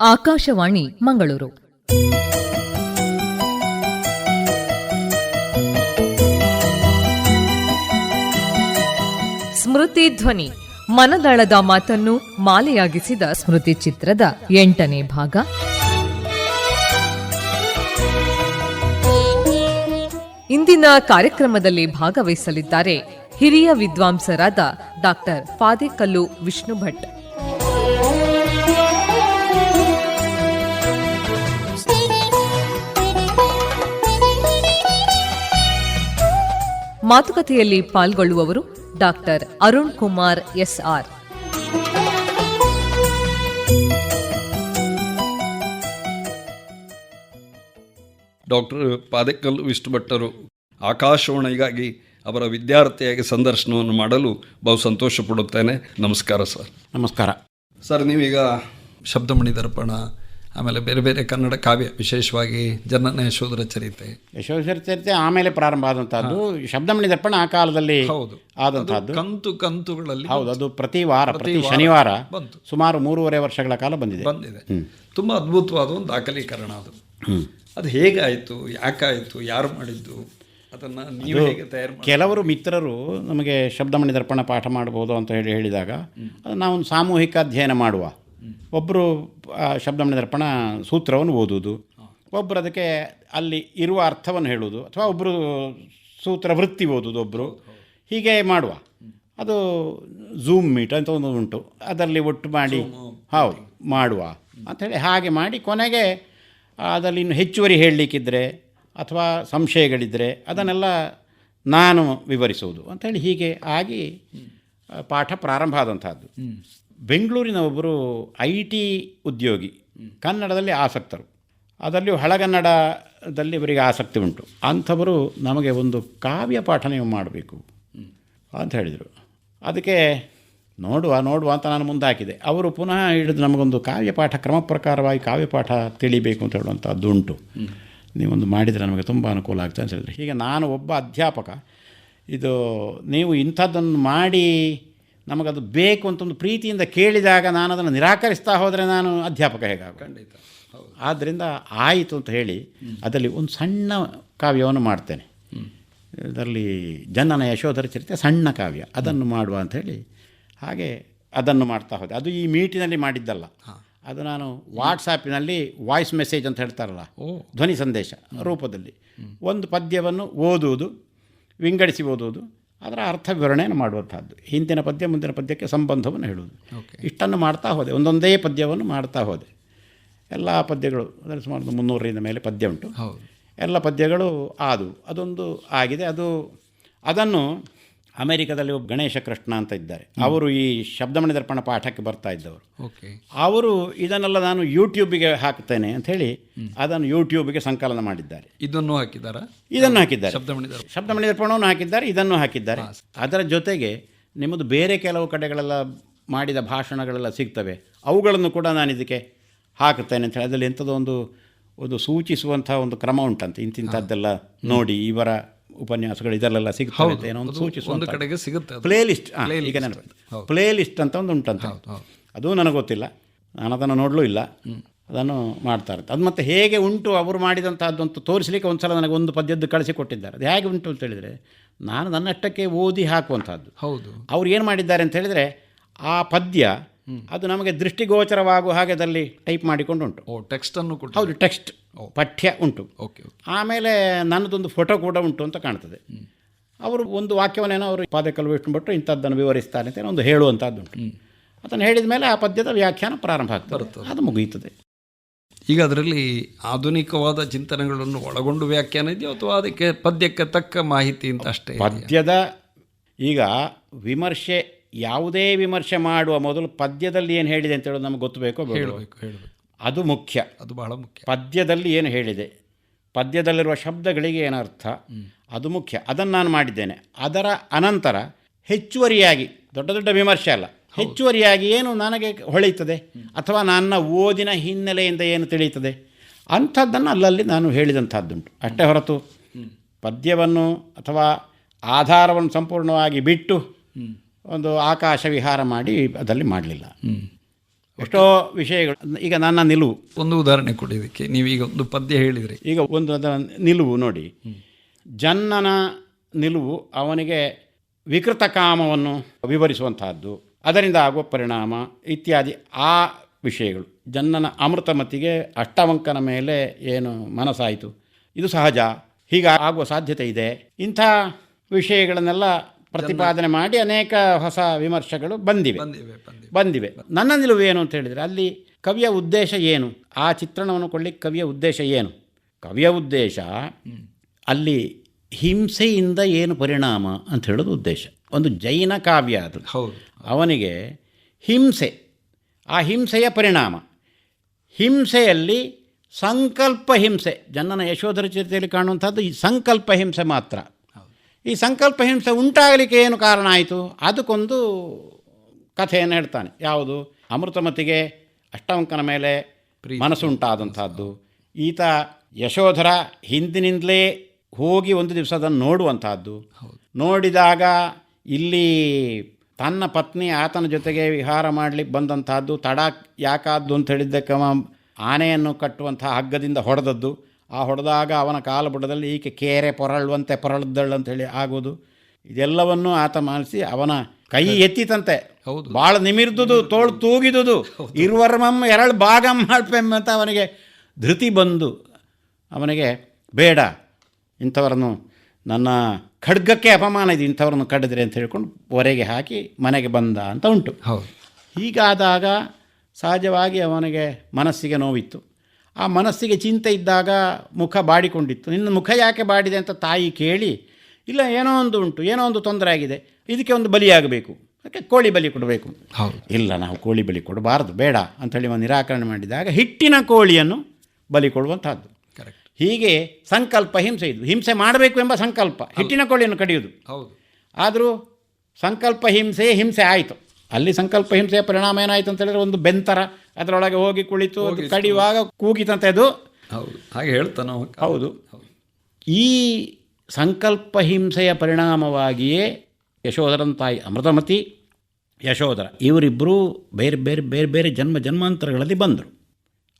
ಆಕಾಶವಾಣಿ ಮಂಗಳೂರು. ಸ್ಮೃತಿ ಧ್ವನಿ. ಮನದಳದ ಮಾತನ್ನು ಮಾಲೆಯಾಗಿಸಿದ ಸ್ಮೃತಿ ಚಿತ್ರದ ಎಂಟನೇ ಭಾಗ. ಇಂದಿನ ಕಾರ್ಯಕ್ರಮದಲ್ಲಿ ಭಾಗವಹಿಸಲಿದ್ದಾರೆ ಹಿರಿಯ ವಿದ್ವಾಂಸರಾದ ಡಾಕ್ಟರ್ ಫಾದೆಕಲ್ಲು ವಿಷ್ಣು ಭಟ್ ಮಾತುಕತೆಯಲ್ಲಿ ಪಾಲ್ಗೊಳ್ಳುವವರು doctor Arun Kumar S R. Doctor Padekallu Vishnu ಭಟ್ಟರು ಆಕಾಶವಾಣಿಗಾಗಿ ಅವರ ವಿದ್ಯಾರ್ಥಿಯಾಗಿ ಸಂದರ್ಶನವನ್ನು ಮಾಡಲು ಬಹು ಸಂತೋಷ ಪಡುತ್ತೇನೆ ನಮಸ್ಕಾರ ಸರ್. ನಮಸ್ಕಾರ. ಸರ್ ನೀವೀಗ ಶಬ್ದಮಣಿ ದರ್ಪಣ ಆಮೇಲೆ ಬೇರೆ ಬೇರೆ ಕನ್ನಡ ಕಾವ್ಯ ವಿಶೇಷವಾಗಿ ಜನನ ಯಶೋಧರ ಚರಿತೆ. ಯಶೋಧರ ಚರಿತೆ ಆಮೇಲೆ ಪ್ರಾರಂಭ ಆದಂತಹದ್ದು ಶಬ್ದಮಣಿ ದರ್ಪಣ ಆ ಕಾಲದಲ್ಲಿ ಹೌದು. ಆದಂತಹದ್ದು. ಕಂತು ಕಂತುಗಳಲ್ಲಿ ಹೌದು ಅದು ಪ್ರತಿ ವಾರ ಪ್ರತಿ ಶನಿವಾರ ಬಂತು. ಸುಮಾರು ಮೂರುವರೆ ವರ್ಷಗಳ ಕಾಲ ಬಂದಿದೆ. ಬಂದಿದೆ. ತುಂಬಾ ಅದ್ಭುತವಾದ ಒಂದು ದಾಖಲೀಕರಣ ಅದು. ಅದು ಹೇಗಾಯಿತು ಯಾಕಾಯಿತು ಯಾರು ಮಾಡಿದ್ದು? ಅದನ್ನು ನೀವು ಹೇಗೆ ತಯಾರು ಕೆಲವರು ಮಿತ್ರರು ನಮಗೆ ಶಬ್ದಮಣಿ ದರ್ಪಣ ಪಾಠ ಮಾಡ್ಬೋದು ಅಂತ ಹೇಳಿ ಹೇಳಿದಾಗ ನಾವು ನಾವೊಂದು ಸಾಮೂಹಿಕ ಅಧ್ಯಯನ ಮಾಡುವ. ಒಬ್ಬರು ಶಬ್ದಮಣಿ ದರ್ಪಣ ಸೂತ್ರವನ್ನು ಓದುವುದು. ಒಬ್ಬರು ಅದಕ್ಕೆ ಅಲ್ಲಿ ಇರುವ ಅರ್ಥವನ್ನು ಹೇಳುವುದು. ಅಥವಾ ಒಬ್ಬರು ಸೂತ್ರ ವೃತ್ತಿ ಓದುವುದು ಒಬ್ಬರು ಹೀಗೆ ಮಾಡುವ. ಅದು ಝೂಮ್ ಮೀಟ್ ಅಂತ ಒಂದು ಉಂಟು. ಅದರಲ್ಲಿ ಒಟ್ಟು ಮಾಡಿ ಹೌದು ಮಾಡುವ. ಅಂಥೇಳಿ ಹಾಗೆ ಮಾಡಿ ಕೊನೆಗೆ ಅದರಲ್ಲಿ ಇನ್ನು ಹೆಚ್ಚುವರಿ ಹೇಳಲಿಕ್ಕಿದ್ರೆ ಅಥವಾ ಸಂಶಯಗಳಿದ್ದರೆ ಅದನ್ನೆಲ್ಲ ನಾನು ವಿವರಿಸುವುದು. ಅಂಥೇಳಿ ಹೀಗೆ ಆಗಿ ಪಾಠ ಪ್ರಾರಂಭ ಆದಂಥದ್ದು ಬೆಂಗಳೂರಿನ ಒಬ್ಬರು ಐ ಟಿ ಉದ್ಯೋಗಿ, ಕನ್ನಡದಲ್ಲಿ ಆಸಕ್ತರು. ಅದರಲ್ಲಿಯೂ ಹಳಗನ್ನಡದಲ್ಲಿ ಇವರಿಗೆ ಆಸಕ್ತಿ ಉಂಟು. ಅಂಥವರು ನಮಗೆ ಒಂದು ಕಾವ್ಯ ಪಾಠ ನೀವು ಮಾಡಬೇಕು ಅಂತ ಹೇಳಿದರು. ಅದಕ್ಕೆ ನೋಡುವ ನೋಡುವ ಅಂತ ನಾನು ಮುಂದೆ ಹಾಕಿದೆ ಅವರು ಪುನಃ ಹಿಡಿದು ನಮಗೊಂದು ಕಾವ್ಯಪಾಠ ಕ್ರಮ ಪ್ರಕಾರವಾಗಿ ಕಾವ್ಯಪಾಠ ತಿಳಿಬೇಕು ಅಂತ ಹೇಳುವಂಥದ್ದು ಉಂಟು. ನೀವೊಂದು ಮಾಡಿದರೆ ನಮಗೆ ತುಂಬ ಅನುಕೂಲ ಆಗ್ತದೆ ಅಂತ ಹೇಳಿದ್ರು. ಹೀಗೆ ನಾನು ಒಬ್ಬ ಅಧ್ಯಾಪಕ, ಇದು ನೀವು ಇಂಥದ್ದನ್ನು ಮಾಡಿ ನಮಗದು ಬೇಕು ಅಂತ ಒಂದು ಪ್ರೀತಿಯಿಂದ ಕೇಳಿದಾಗ ನಾನು ಅದನ್ನು ನಿರಾಕರಿಸ್ತಾ ಹೋದರೆ ನಾನು ಅಧ್ಯಾಪಕ ಹೇಗಾಗ ಖಂಡಿತ. ಆದ್ದರಿಂದ ಆಯಿತು ಅಂತ ಹೇಳಿ ಅದರಲ್ಲಿ ಒಂದು ಸಣ್ಣ ಕಾವ್ಯವನ್ನು ಮಾಡ್ತೇನೆ. ಇದರಲ್ಲಿ ಜನನ ಯಶೋಧರ ಚರಿತ್ರೆ ಸಣ್ಣ ಕಾವ್ಯ. ಅದನ್ನು ಮಾಡುವ ಅಂತ ಹೇಳಿ ಹಾಗೆ ಅದನ್ನು ಮಾಡ್ತಾ ಹೋದೆ. ಅದು ಈ ಮೀಟಿನಲ್ಲಿ ಮಾಡಿದ್ದಲ್ಲ. ಅದು ನಾನು ವಾಟ್ಸಾಪಿನಲ್ಲಿ ವಾಯ್ಸ್ ಮೆಸೇಜ್ ಅಂತ ಹೇಳ್ತಾರಲ್ಲ ಧ್ವನಿ ಸಂದೇಶ ರೂಪದಲ್ಲಿ. ಒಂದು ಪದ್ಯವನ್ನು ಓದುವುದು ವಿಂಗಡಿಸಿ ಓದುವುದು ಅದರ ಅರ್ಥ ವಿವರಣೆಯನ್ನು ಮಾಡುವಂಥದ್ದು. ಹಿಂದಿನ ಪದ್ಯ ಮುಂದಿನ ಪದ್ಯಕ್ಕೆ ಸಂಬಂಧವನ್ನು ಹೇಳುವುದು. ಇಷ್ಟನ್ನು ಮಾಡ್ತಾ ಹೋದೆ. ಒಂದೊಂದೇ ಪದ್ಯವನ್ನು ಮಾಡ್ತಾ ಹೋದೆ. ಎಲ್ಲ ಪದ್ಯಗಳು ಅಂದರೆ ಸುಮಾರು ಮುನ್ನೂರರಿಂದ ಮೇಲೆ ಪದ್ಯ ಉಂಟು. ಎಲ್ಲ ಪದ್ಯಗಳು ಆದವು. ಅದೊಂದು ಆಗಿದೆ. ಅದು ಅದನ್ನು ಅಮೆರಿಕದಲ್ಲಿ ಒಬ್ಬ ಗಣೇಶ ಕೃಷ್ಣ ಅಂತ ಇದ್ದಾರೆ. ಅವರು ಈ ಶಬ್ದಮಣಿ ದರ್ಪಣ ಪಾಠಕ್ಕೆ ಬರ್ತಾ ಇದ್ದವರು. ಓಕೆ. ಅವರು ಇದನ್ನೆಲ್ಲ ನಾನು ಯೂಟ್ಯೂಬಿಗೆ ಹಾಕ್ತೇನೆ ಅಂತ ಹೇಳಿ ಅದನ್ನು ಯೂಟ್ಯೂಬಿಗೆ ಸಂಕಲನ ಮಾಡಿದ್ದಾರೆ. ಇದನ್ನು ಹಾಕಿದ್ದಾರೆ? ಇದನ್ನು ಹಾಕಿದ್ದಾರೆ. ಶಬ್ದಮಣಿ ದರ್ಪಣ. ಶಬ್ದಮಣಿ ದರ್ಪಣವನ್ನು ಹಾಕಿದ್ದಾರೆ ಇದನ್ನು ಹಾಕಿದ್ದಾರೆ. ಅದರ ಜೊತೆಗೆ ನಿಮ್ಮದು ಬೇರೆ ಕೆಲವು ಕಡೆಗಳೆಲ್ಲ ಮಾಡಿದ ಭಾಷಣಗಳೆಲ್ಲ ಸಿಗ್ತವೆ. ಅವುಗಳನ್ನು ಕೂಡ ನಾನು ಇದಕ್ಕೆ ಹಾಕುತ್ತೇನೆ ಅಂತ ಹೇಳಿ ಅದರಲ್ಲಿ ಎಂಥದೋ ಒಂದು ಒಂದು ಸೂಚಿಸುವಂಥ ಒಂದು ಕ್ರಮ ಉಂಟಂತೆ. ಇಂತಿಂಥದ್ದೆಲ್ಲ ನೋಡಿ ಇವರ ಉಪನ್ಯಾಸಗಳು ಇದರಲ್ಲೆಲ್ಲ ಸಿಗ್ತವೆ ಅಂತ ಏನೋ ಒಂದು ಒಂದು ಸೂಚಿಸುವಂಥ ಕಡೆಗೆ ಸಿಗುತ್ತೆ. ಪ್ಲೇ ಲಿಸ್ಟ್ ಈಗ ನೆನಪು ಪ್ಲೇ ಲಿಸ್ಟ್ ಅಂತ ಒಂದು ಉಂಟಂತ. ಅದು ನನಗೆ ಗೊತ್ತಿಲ್ಲ. ನಾನು ಅದನ್ನು ನೋಡಲೂ ಇಲ್ಲ. ಅದನ್ನು ಮಾಡ್ತಾ ಇರುತ್ತೆ ಅದು ಮತ್ತೆ ಹೇಗೆ ಉಂಟು ಅವರು ಮಾಡಿದಂಥದ್ದಂತ ತೋರಿಸಲಿಕ್ಕೆ ಒಂದು ಸಲ ನನಗೆ ಒಂದು ಪದ್ಯದ್ದು ಕಳಿಸಿ ಕೊಟ್ಟಿದ್ದಾರೆ. ಅದು ಹೇಗೆ ಉಂಟು ಅಂತ ಹೇಳಿದರೆ ನಾನು ನನ್ನಷ್ಟಕ್ಕೆ ಓದಿ ಹಾಕುವಂಥದ್ದು ಹೌದು. ಅವ್ರು ಏನು ಮಾಡಿದ್ದಾರೆ ಅಂತ ಹೇಳಿದರೆ ಆ ಪದ್ಯ ಅದು ನಮಗೆ ದೃಷ್ಟಿಗೋಚರವಾಗುವ ಹಾಗೆ ಅದರಲ್ಲಿ ಟೈಪ್ ಮಾಡಿಕೊಂಡು ಉಂಟು ಓ ಟೆಕ್ಸ್ಟ್ ಅನ್ನು ಕೊಟ್ಟು ಹೌದು ಟೆಕ್ಸ್ಟ್ ಪಠ್ಯ ಉಂಟು. ಓಕೆ ಆಮೇಲೆ ನನ್ನದೊಂದು ಫೋಟೋ ಕೂಡ ಉಂಟು ಅಂತ ಕಾಣ್ತದೆ. ಅವರು ಒಂದು ವಾಕ್ಯವನ್ನೇನೋ ಅವರು ಪಾದಕಲ್ಲು ಇಟ್ಟುಬಿಟ್ಟು ಇಂಥದ್ದನ್ನು ವಿವರಿಸ್ತಾರೆ ಅಂತ ಏನೋ ಒಂದು ಹೇಳುವಂಥದ್ದು ಉಂಟು. ಅದನ್ನು ಹೇಳಿದ ಮೇಲೆ ಆ ಪದ್ಯದ ವ್ಯಾಖ್ಯಾನ ಪ್ರಾರಂಭ ಆಗ್ತದೆ. ಅದು ಮುಗಿಯುತ್ತದೆ. ಈಗ ಅದರಲ್ಲಿ ಆಧುನಿಕವಾದ ಚಿಂತನೆಗಳನ್ನು ಒಳಗೊಂಡು ವ್ಯಾಖ್ಯಾನ ಇದೆಯೋ ಅಥವಾ ಅದಕ್ಕೆ ಪದ್ಯಕ್ಕೆ ತಕ್ಕ ಮಾಹಿತಿ ಅಂತ ಅಷ್ಟೇ ಪದ್ಯದ ಈಗ ವಿಮರ್ಶೆ ಯಾವುದೇ ವಿಮರ್ಶೆ ಮಾಡುವ ಮೊದಲು ಪದ್ಯದಲ್ಲಿ ಏನು ಹೇಳಿದೆ ಅಂತ ಹೇಳೋದು ನಮಗೆ ಗೊತ್ತಬೇಕೋ? ಹೇಳಬೇಕು ಹೇಳಬೇಕು. ಅದು ಮುಖ್ಯ. ಅದು ಬಹಳ ಮುಖ್ಯ. ಪದ್ಯದಲ್ಲಿ ಏನು ಹೇಳಿದೆ? ಪದ್ಯದಲ್ಲಿರುವ ಶಬ್ದಗಳಿಗೆ ಏನರ್ಥ ಅದು ಮುಖ್ಯ. ಅದನ್ನು ನಾನು ಮಾಡಿದ್ದೇನೆ. ಅದರ ಅನಂತರ ಹೆಚ್ಚುವರಿಯಾಗಿ ದೊಡ್ಡ ದೊಡ್ಡ ವಿಮರ್ಶೆ ಅಲ್ಲ ಹೆಚ್ಚುವರಿಯಾಗಿ ಏನು ನನಗೆ ಹೊಳೆಯುತ್ತದೆ? ಅಥವಾ ನನ್ನ ಓದಿನ ಹಿನ್ನೆಲೆಯಿಂದ ಏನು ತಿಳಿಯುತ್ತದೆ? ಅಂಥದ್ದನ್ನು ಅಲ್ಲಲ್ಲಿ ನಾನು ಹೇಳಿದಂಥದ್ದುಂಟು. ಅಷ್ಟೇ ಹೊರತು ಪದ್ಯವನ್ನು ಅಥವಾ ಆಧಾರವನ್ನು ಸಂಪೂರ್ಣವಾಗಿ ಬಿಟ್ಟು ಒಂದು ಆಕಾಶ ವಿಹಾರ ಮಾಡಿ ಅದರಲ್ಲಿ ಮಾಡಲಿಲ್ಲ. ಎಷ್ಟೋ ವಿಷಯಗಳು ಈಗ ನನ್ನ ನಿಲುವು. ಒಂದು ಉದಾಹರಣೆ ಕೊಡಿ ಇದಕ್ಕೆ. ಈಗ ಒಂದು ಪದ್ಯ ಹೇಳಿದರೆ. ಈಗ ಒಂದು ಅದರ ನಿಲುವು ನೋಡಿ. ಜನ್ನನ ನಿಲುವು ಅವನಿಗೆ ವಿಕೃತ ಕಾಮವನ್ನು ವಿವರಿಸುವಂತಹದ್ದು ಅದರಿಂದ ಆಗುವ ಪರಿಣಾಮ ಇತ್ಯಾದಿ ಆ ವಿಷಯಗಳು. ಜನ್ನನ ಅಮೃತಮತಿಗೆ ಅಷ್ಟವಂಕನ ಮೇಲೆ ಏನು ಮನಸ್ಸಾಯಿತು? ಇದು ಸಹಜ. ಹೀಗೆ ಆಗುವ ಸಾಧ್ಯತೆ ಇದೆ. ಇಂಥ ವಿಷಯಗಳನ್ನೆಲ್ಲ ಪ್ರತಿಪಾದನೆ ಮಾಡಿ ಅನೇಕ ಹೊಸ ವಿಮರ್ಶೆಗಳು ಬಂದಿವೆ. ಬಂದಿವೆ ನನ್ನ ನಿಲುವು ಏನು ಅಂತ ಹೇಳಿದರೆ ಅಲ್ಲಿ ಕವಿಯ ಉದ್ದೇಶ ಏನು? ಆ ಚಿತ್ರಣವನ್ನು ಕೊಡಲಿಕ್ಕೆ ಕವಿಯ ಉದ್ದೇಶ ಏನು? ಕವಿಯ ಉದ್ದೇಶ ಅಲ್ಲಿ ಹಿಂಸೆಯಿಂದ ಏನು ಪರಿಣಾಮ ಅಂತ ಹೇಳೋದು ಉದ್ದೇಶ. ಒಂದು ಜೈನ ಕಾವ್ಯ ಅದು. ಅವನಿಗೆ ಹಿಂಸೆ ಆ ಹಿಂಸೆಯ ಪರಿಣಾಮ. ಹಿಂಸೆಯಲ್ಲಿ ಸಂಕಲ್ಪ ಹಿಂಸೆ. ಜನನ ಯಶೋಧರ ಚರಿತೆಯಲ್ಲಿ ಕಾಣುವಂಥದ್ದು ಈ ಸಂಕಲ್ಪ ಹಿಂಸೆ ಮಾತ್ರ. ಈ ಸಂಕಲ್ಪ ಹಿಂಸೆ ಉಂಟಾಗಲಿಕ್ಕೆ ಏನು ಕಾರಣ ಆಯಿತು? ಅದಕ್ಕೊಂದು ಕಥೆಯನ್ನು ಹೇಳ್ತಾನೆ. ಯಾವುದು? ಅಮೃತಮತಿಗೆ ಅಷ್ಟವಂಕನ ಮೇಲೆ ಮನಸ್ಸುಂಟಾದಂಥದ್ದು ಈತ ಯಶೋಧರ ಹಿಂದಿನಿಂದಲೇ ಹೋಗಿ ಒಂದು ದಿವಸ ಅದನ್ನು ನೋಡುವಂತಹದ್ದು ನೋಡಿದಾಗ ಇಲ್ಲಿ ತನ್ನ ಪತ್ನಿ ಆತನ ಜೊತೆಗೆ ವಿಹಾರ ಮಾಡಲಿಕ್ಕೆ ಬಂದಂತಹದ್ದು ತಡ ಯಾಕಾದ್ದು ಅಂತ ಹೇಳಿದ್ದಕ್ಕೆ ಆನೆಯನ್ನು ಕಟ್ಟುವಂಥ ಹಗ್ಗದಿಂದ ಹೊಡೆದದ್ದು. ಆ ಹೊಡೆದಾಗ ಅವನ ಕಾಲು ಬುಡದಲ್ಲಿ ಈಕೆ ಕೇರೆ ಪೊರಳುವಂತೆ ಪೊರಳದ್ದಳು ಅಂತ ಹೇಳಿ ಆಗೋದು. ಇದೆಲ್ಲವನ್ನು ಆತ ಮಾನಿಸಿ ಅವನ ಕೈ ಎತ್ತಿತಂತೆ. ಹೌದು. ಭಾಳ ನಿಮಿರ್ದುದು ತೋಳು ತೂಗಿದುದು. ಇರುವರ್ಮಮ್ಮ ಎರಡು ಭಾಗ ಮಾಡ್ಪೆಮ್ ಅಂತ ಅವನಿಗೆ ಧೃತಿ ಬಂದು ಅವನಿಗೆ ಬೇಡ ಇಂಥವರನ್ನು ನನ್ನ ಖಡ್ಗಕ್ಕೆ ಅಪಮಾನ ಇದೆ ಇಂಥವ್ರನ್ನು ಕಡಿದ್ರೆ ಅಂತ ಹೇಳ್ಕೊಂಡು ಹೊರೆಗೆ ಹಾಕಿ ಮನೆಗೆ ಬಂದ ಅಂತ ಉಂಟು. ಹೌದು. ಹೀಗಾದಾಗ ಸಹಜವಾಗಿ ಅವನಿಗೆ ಮನಸ್ಸಿಗೆ ನೋವಿತ್ತು. ಆ ಮನಸ್ಸಿಗೆ ಚಿಂತೆ ಇದ್ದಾಗ ಮುಖ ಬಾಡಿಕೊಂಡಿತ್ತು. ನಿನ್ನ ಮುಖ ಯಾಕೆ ಬಾಡಿದೆ ಅಂತ ತಾಯಿ ಕೇಳಿ ಇಲ್ಲ ಏನೋ ಒಂದು ಉಂಟು ಏನೋ ಒಂದು ತೊಂದರೆ ಆಗಿದೆ ಇದಕ್ಕೆ ಒಂದು ಬಲಿಯಾಗಬೇಕು ಅದಕ್ಕೆ ಕೋಳಿ ಬಲಿ ಕೊಡಬೇಕು. ಹೌದು. ಇಲ್ಲ ನಾವು ಕೋಳಿ ಬಲಿ ಕೊಡಬಾರ್ದು ಬೇಡ ಅಂಥೇಳಿ ಒಂದು ನಿರಾಕರಣೆ ಮಾಡಿದಾಗ ಹಿಟ್ಟಿನ ಕೋಳಿಯನ್ನು ಬಲಿ ಕೊಡುವಂಥದ್ದು. ಕರೆಕ್ಟ್ ಹೀಗೆ ಸಂಕಲ್ಪ ಹಿಂಸೆ ಇದು. ಹಿಂಸೆ ಮಾಡಬೇಕು ಎಂಬ ಸಂಕಲ್ಪ ಹಿಟ್ಟಿನ ಕೋಳಿಯನ್ನು ಕಡಿಯೋದು ಹೌದು. ಆದರೂ ಸಂಕಲ್ಪ ಹಿಂಸೆಯೇ ಹಿಂಸೆ ಆಯಿತು. ಅಲ್ಲಿ ಸಂಕಲ್ಪ ಹಿಂಸೆಯ ಪರಿಣಾಮ ಏನಾಯ್ತು ಅಂತ ಹೇಳಿದ್ರೆ ಒಂದು ಬೆಂತರ. ಅದರೊಳಗೆ ಹೋಗಿ ಕುಳಿತು ಕಡಿಯುವಾಗ ಕೂಗಿತಂತೆ ಅದು. ಹೌದು ಹಾಗೆ ಹೇಳ್ತಾನೆ. ಹೌದು. ಈ ಸಂಕಲ್ಪ ಹಿಂಸೆಯ ಪರಿಣಾಮವಾಗಿಯೇ ಯಶೋಧರನ ತಾಯಿ ಅಮೃತಮತಿ ಯಶೋಧರ ಇವರಿಬ್ಬರೂ ಬೇರೆ ಬೇರೆ ಬೇರೆ ಬೇರೆ ಜನ್ಮ ಜನ್ಮಾಂತರಗಳಲ್ಲಿ ಬಂದರು.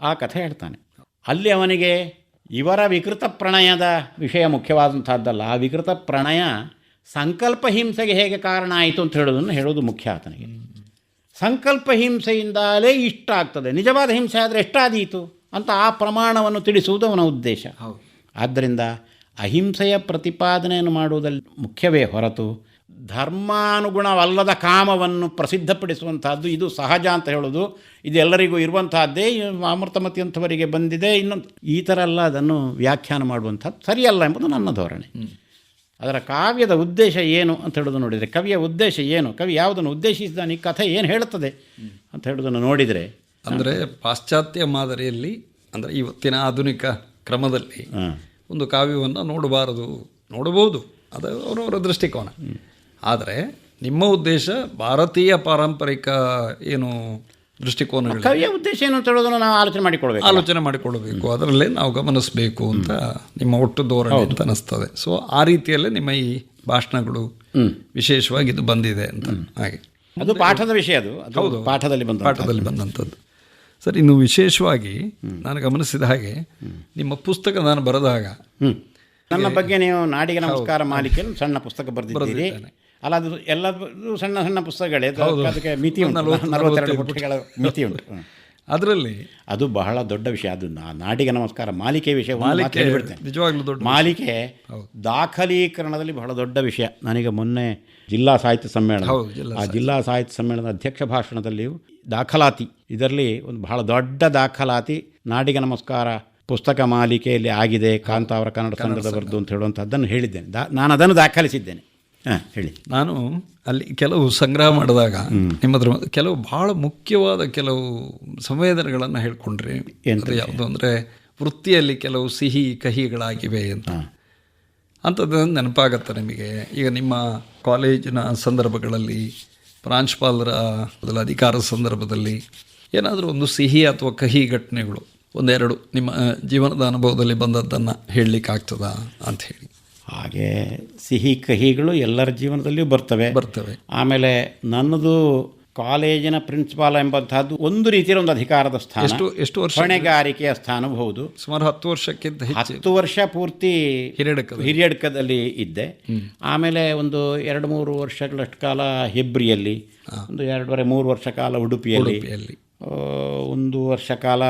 ಆ ಕಥೆ ಹೇಳ್ತಾನೆ. ಅಲ್ಲಿ ಅವನಿಗೆ ಇವರ ವಿಕೃತ ಪ್ರಣಯದ ವಿಷಯ ಮುಖ್ಯವಾದಂಥದ್ದಲ್ಲ. ಆ ವಿಕೃತ ಪ್ರಣಯ ಸಂಕಲ್ಪ ಹಿಂಸೆಗೆ ಹೇಗೆ ಕಾರಣ ಆಯಿತು ಅಂತ ಹೇಳೋದನ್ನು ಹೇಳೋದು ಮುಖ್ಯ ಆತನಿಗೆ. ಸಂಕಲ್ಪ ಹಿಂಸೆಯಿಂದಲೇ ಇಷ್ಟ ಆಗ್ತದೆ. ನಿಜವಾದ ಹಿಂಸೆ ಆದರೆ ಎಷ್ಟಾದೀತು ಅಂತ ಆ ಪ್ರಮಾಣವನ್ನು ತಿಳಿಸುವುದು ಅವನ ಉದ್ದೇಶ. ಆದ್ದರಿಂದ ಅಹಿಂಸೆಯ ಪ್ರತಿಪಾದನೆಯನ್ನು ಮಾಡುವುದಲ್ಲಿ ಮುಖ್ಯವೇ ಹೊರತು ಧರ್ಮಾನುಗುಣವಲ್ಲದ ಕಾಮವನ್ನು ಪ್ರಸಿದ್ಧಪಡಿಸುವಂತಹದ್ದು ಇದು ಸಹಜ ಅಂತ ಹೇಳೋದು. ಇದು ಎಲ್ಲರಿಗೂ ಇರುವಂತಹದ್ದೇ ಅಮೃತಮತಿ ಅಂಥವರಿಗೆ ಬಂದಿದೆ. ಇನ್ನೊಂದು ಈ ಥರ ಎಲ್ಲ ಅದನ್ನು ವ್ಯಾಖ್ಯಾನ ಮಾಡುವಂಥದ್ದು ಸರಿಯಲ್ಲ ಎಂಬುದು ನನ್ನ ಧೋರಣೆ. ಅದರ ಕಾವ್ಯದ ಉದ್ದೇಶ ಏನು ಅಂತ ಹೇಳೋದು ನೋಡಿದರೆ ಕವಿಯ ಉದ್ದೇಶ ಏನು ಕವಿ ಯಾವುದನ್ನು ಉದ್ದೇಶಿಸಿದ್ದಾನೆ ಈ ಕಥೆ ಏನು ಹೇಳುತ್ತದೆ ಅಂತ ಹೇಳೋದನ್ನು ನೋಡಿದರೆ ಅಂದರೆ ಪಾಶ್ಚಾತ್ಯ ಮಾದರಿಯಲ್ಲಿ ಅಂದರೆ ಇವತ್ತಿನ ಆಧುನಿಕ ಕ್ರಮದಲ್ಲಿ ಒಂದು ಕಾವ್ಯವನ್ನು ನೋಡಬಾರದು ನೋಡಬಹುದು ಅದು ಅವರವರ ದೃಷ್ಟಿಕೋನ. ಆದರೆ ನಿಮ್ಮ ಉದ್ದೇಶ ಭಾರತೀಯ ಪಾರಂಪರಿಕ ಏನು ದೃಷ್ಟಿಕೋನಗಳು ಕವಿಯ ಉದ್ದೇಶ ಏನು ಅಂತ ಹೇಳೋದನ್ನು ನಾವು ಆಲೋಚನೆ ಮಾಡಿಕೊಳ್ಬೇಕು ಆಲೋಚನೆ ಮಾಡಿಕೊಳ್ಳಬೇಕು ಅದರಲ್ಲೇ ನಾವು ಗಮನಿಸಬೇಕು ಅಂತ ನಿಮ್ಮ ಒಟ್ಟು ಧೋರಣೆ ಅಂತ ಅನಿಸ್ತದೆ. ಸೊ ಆ ರೀತಿಯಲ್ಲೇ ನಿಮ್ಮ ಈ ಭಾಷಣಗಳು ವಿಶೇಷವಾಗಿ ಇದು ಬಂದಿದೆ ಅಂತ. ಹಾಗೆ. ಅದು ಪಾಠದ ವಿಷಯ ಅದು. ಹೌದು ಪಾಠದಲ್ಲಿ ಬಂದ ಪಾಠದಲ್ಲಿ ಬಂದಂಥದ್ದು. ಸರ್ ಇನ್ನು ವಿಶೇಷವಾಗಿ ನಾನು ಗಮನಿಸಿದ ಹಾಗೆ ನಿಮ್ಮ ಪುಸ್ತಕ ನಾನು ಬರೆದಾಗ. ನನ್ನ ಬಗ್ಗೆ ನೀವು ನಾಡಿಗೆ ನಮಸ್ಕಾರ ಮಾಲಿಕೆಯಲ್ಲಿ ಸಣ್ಣ ಪುಸ್ತಕ ಬರೆದಿದ್ದೀರಿ. ಅಲ್ಲ ಅದು ಎಲ್ಲದೂ ಸಣ್ಣ ಸಣ್ಣ ಪುಸ್ತಕಗಳೇ ಅದಕ್ಕೆ ಮಿತಿ ಉಂಟು. ನಲವತ್ತೆರಡು ಪುಟಗಳ ಮಿತಿ ಉಂಟು. ಅದರಲ್ಲಿ ಅದು ಬಹಳ ದೊಡ್ಡ ವಿಷಯ. ಅದು ನಾ- ನಾಡಿಗೆ ನಮಸ್ಕಾರ ಮಾಲಿಕೆ ವಿಷಯ ನಿಜವಾಗ್ಲೂ ದೊಡ್ಡ ಮಾಲಿಕೆ ದಾಖಲೀಕರಣದಲ್ಲಿ ಬಹಳ ದೊಡ್ಡ ವಿಷಯ. ನನಗೆ ಮೊನ್ನೆ ಜಿಲ್ಲಾ ಸಾಹಿತ್ಯ ಸಮ್ಮೇಳನ ಆ ಜಿಲ್ಲಾ ಸಾಹಿತ್ಯ ಸಮ್ಮೇಳನದ ಅಧ್ಯಕ್ಷ ಭಾಷಣದಲ್ಲಿಯೂ ದಾಖಲಾತಿ. ಇದರಲ್ಲಿ ಒಂದು ಬಹಳ ದೊಡ್ಡ ದಾಖಲಾತಿ ನಾಡಿಗೆ ನಮಸ್ಕಾರ ಪುಸ್ತಕ ಮಾಲಿಕೆಯಲ್ಲಿ ಆಗಿದೆ ಕಾಂತಾವರ ಕನ್ನಡ ಸಂಘದ ಬರೆದು ಅಂತ ಹೇಳುವಂಥದ್ದನ್ನು ಹೇಳಿದ್ದೇನೆ. ದಾ ನಾನು ಅದನ್ನು ದಾಖಲಿಸಿದ್ದೇನೆ. ಹೇಳಿ. ನಾನು ಅಲ್ಲಿ ಕೆಲವು ಸಂಗ್ರಹ ಮಾಡಿದಾಗ ನಿಮ್ಮದ್ರ ಕೆಲವು ಭಾಳ ಮುಖ್ಯವಾದ ಕೆಲವು ಸಂವೇದನೆಗಳನ್ನು ಹೇಳ್ಕೊಂಡ್ರಿ. ಅಂದರೆ ಯಾವುದು ಅಂದರೆ ವೃತ್ತಿಯಲ್ಲಿ ಕೆಲವು ಸಿಹಿ ಕಹಿಗಳಾಗಿವೆ ಅಂತ. ಅಂಥದ್ದು ನೆನಪಾಗತ್ತೆ ನಿಮಗೆ. ಈಗ ನಿಮ್ಮ ಕಾಲೇಜಿನ ಸಂದರ್ಭಗಳಲ್ಲಿ ಪ್ರಾಂಶುಪಾಲರ ಮೊದಲ ಅಧಿಕಾರ ಸಂದರ್ಭದಲ್ಲಿ ಏನಾದರೂ ಒಂದು ಸಿಹಿ ಅಥವಾ ಕಹಿ ಘಟನೆಗಳು ಒಂದೆರಡು ನಿಮ್ಮ ಜೀವನದ ಅನುಭವದಲ್ಲಿ ಬಂದದ್ದನ್ನು ಹೇಳಲಿಕ್ಕಾಗ್ತದಾ ಅಂತ ಹೇಳಿ. ಹಾಗೆ ಸಿಹಿ ಕಹಿಗಳು ಎಲ್ಲರ ಜೀವನದಲ್ಲಿಯೂ ಬರ್ತವೆ. ಬರ್ತವೆ. ಆಮೇಲೆ ನನ್ನದು ಕಾಲೇಜಿನ ಪ್ರಿನ್ಸಿಪಾಲ್ ಎಂಬಂತಹದ್ದು ಒಂದು ರೀತಿಯ ಒಂದು ಅಧಿಕಾರದ ಸ್ಥಾನ. ಎಷ್ಟು ಎಷ್ಟು ವರ್ಷ? ಹೊಣೆಗಾರಿಕೆಯ ಹೌದು. ಸುಮಾರು ಹತ್ತು ವರ್ಷಕ್ಕಿಂತ ಹತ್ತು ವರ್ಷ ಪೂರ್ತಿ ಹಿರಿಯಡಕದ ಹಿರಿಯಡ್ಕದಲ್ಲಿ ಇದ್ದೆ. ಆಮೇಲೆ ಒಂದು ಎರಡು ಮೂರು ವರ್ಷಗಳಷ್ಟು ಕಾಲ ಹೆಬ್ರಿಯಲ್ಲಿ ಒಂದು ಎರಡೂವರೆ ಮೂರು ವರ್ಷ ಕಾಲ ಉಡುಪಿಯಲ್ಲಿ ಉಡುಪಿಯಲ್ಲಿ. ಒಂದು ವರ್ಷ ಕಾಲ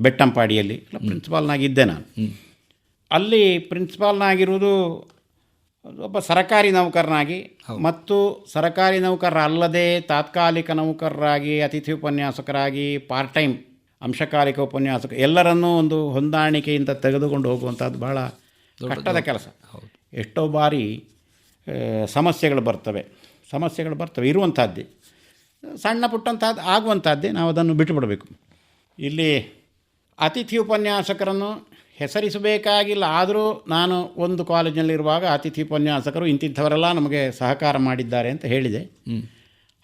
ಬೆಟ್ಟಂಪಾಡಿಯಲ್ಲಿ ಪ್ರಿನ್ಸಿಪಾಲ್ನಾಗಿದ್ದೆ ನಾನು. ಅಲ್ಲಿ ಪ್ರಿನ್ಸಿಪಾಲ್ನಾಗಿರುವುದು ಒಬ್ಬ ಸರಕಾರಿ ನೌಕರನಾಗಿ ಮತ್ತು ಸರಕಾರಿ ನೌಕರ ಅಲ್ಲದೆ ತಾತ್ಕಾಲಿಕ ನೌಕರರಾಗಿ ಅತಿಥಿ ಉಪನ್ಯಾಸಕರಾಗಿ ಪಾರ್ಟ್ ಟೈಮ್ ಅಂಶಕಾಲಿಕ ಉಪನ್ಯಾಸಕ ಎಲ್ಲರನ್ನೂ ಒಂದು ಹೊಂದಾಣಿಕೆಯಿಂದ ತೆಗೆದುಕೊಂಡು ಹೋಗುವಂಥದ್ದು ಬಹಳ ಕಷ್ಟದ ಕೆಲಸ. ಎಷ್ಟೋ ಬಾರಿ ಸಮಸ್ಯೆಗಳು ಬರ್ತವೆ. ಸಮಸ್ಯೆಗಳು ಬರ್ತವೆ. ಇರುವಂಥದ್ದೇ. ಸಣ್ಣ ಪುಟ್ಟಂಥದ್ದು ಆಗುವಂಥದ್ದೇ. ನಾವು ಅದನ್ನು ಬಿಟ್ಟುಬಿಡಬೇಕು. ಇಲ್ಲಿ ಅತಿಥಿ ಉಪನ್ಯಾಸಕರನ್ನು ಹೆಸರಿಸಬೇಕಾಗಿಲ್ಲ. ಆದರೂ ನಾನು ಒಂದು ಕಾಲೇಜಿನಲ್ಲಿರುವಾಗ ಅತಿಥಿ ಉಪನ್ಯಾಸಕರು ಇಂತಿಂಥವರೆಲ್ಲ ನಮಗೆ ಸಹಕಾರ ಮಾಡಿದ್ದಾರೆ ಅಂತ ಹೇಳಿದೆ.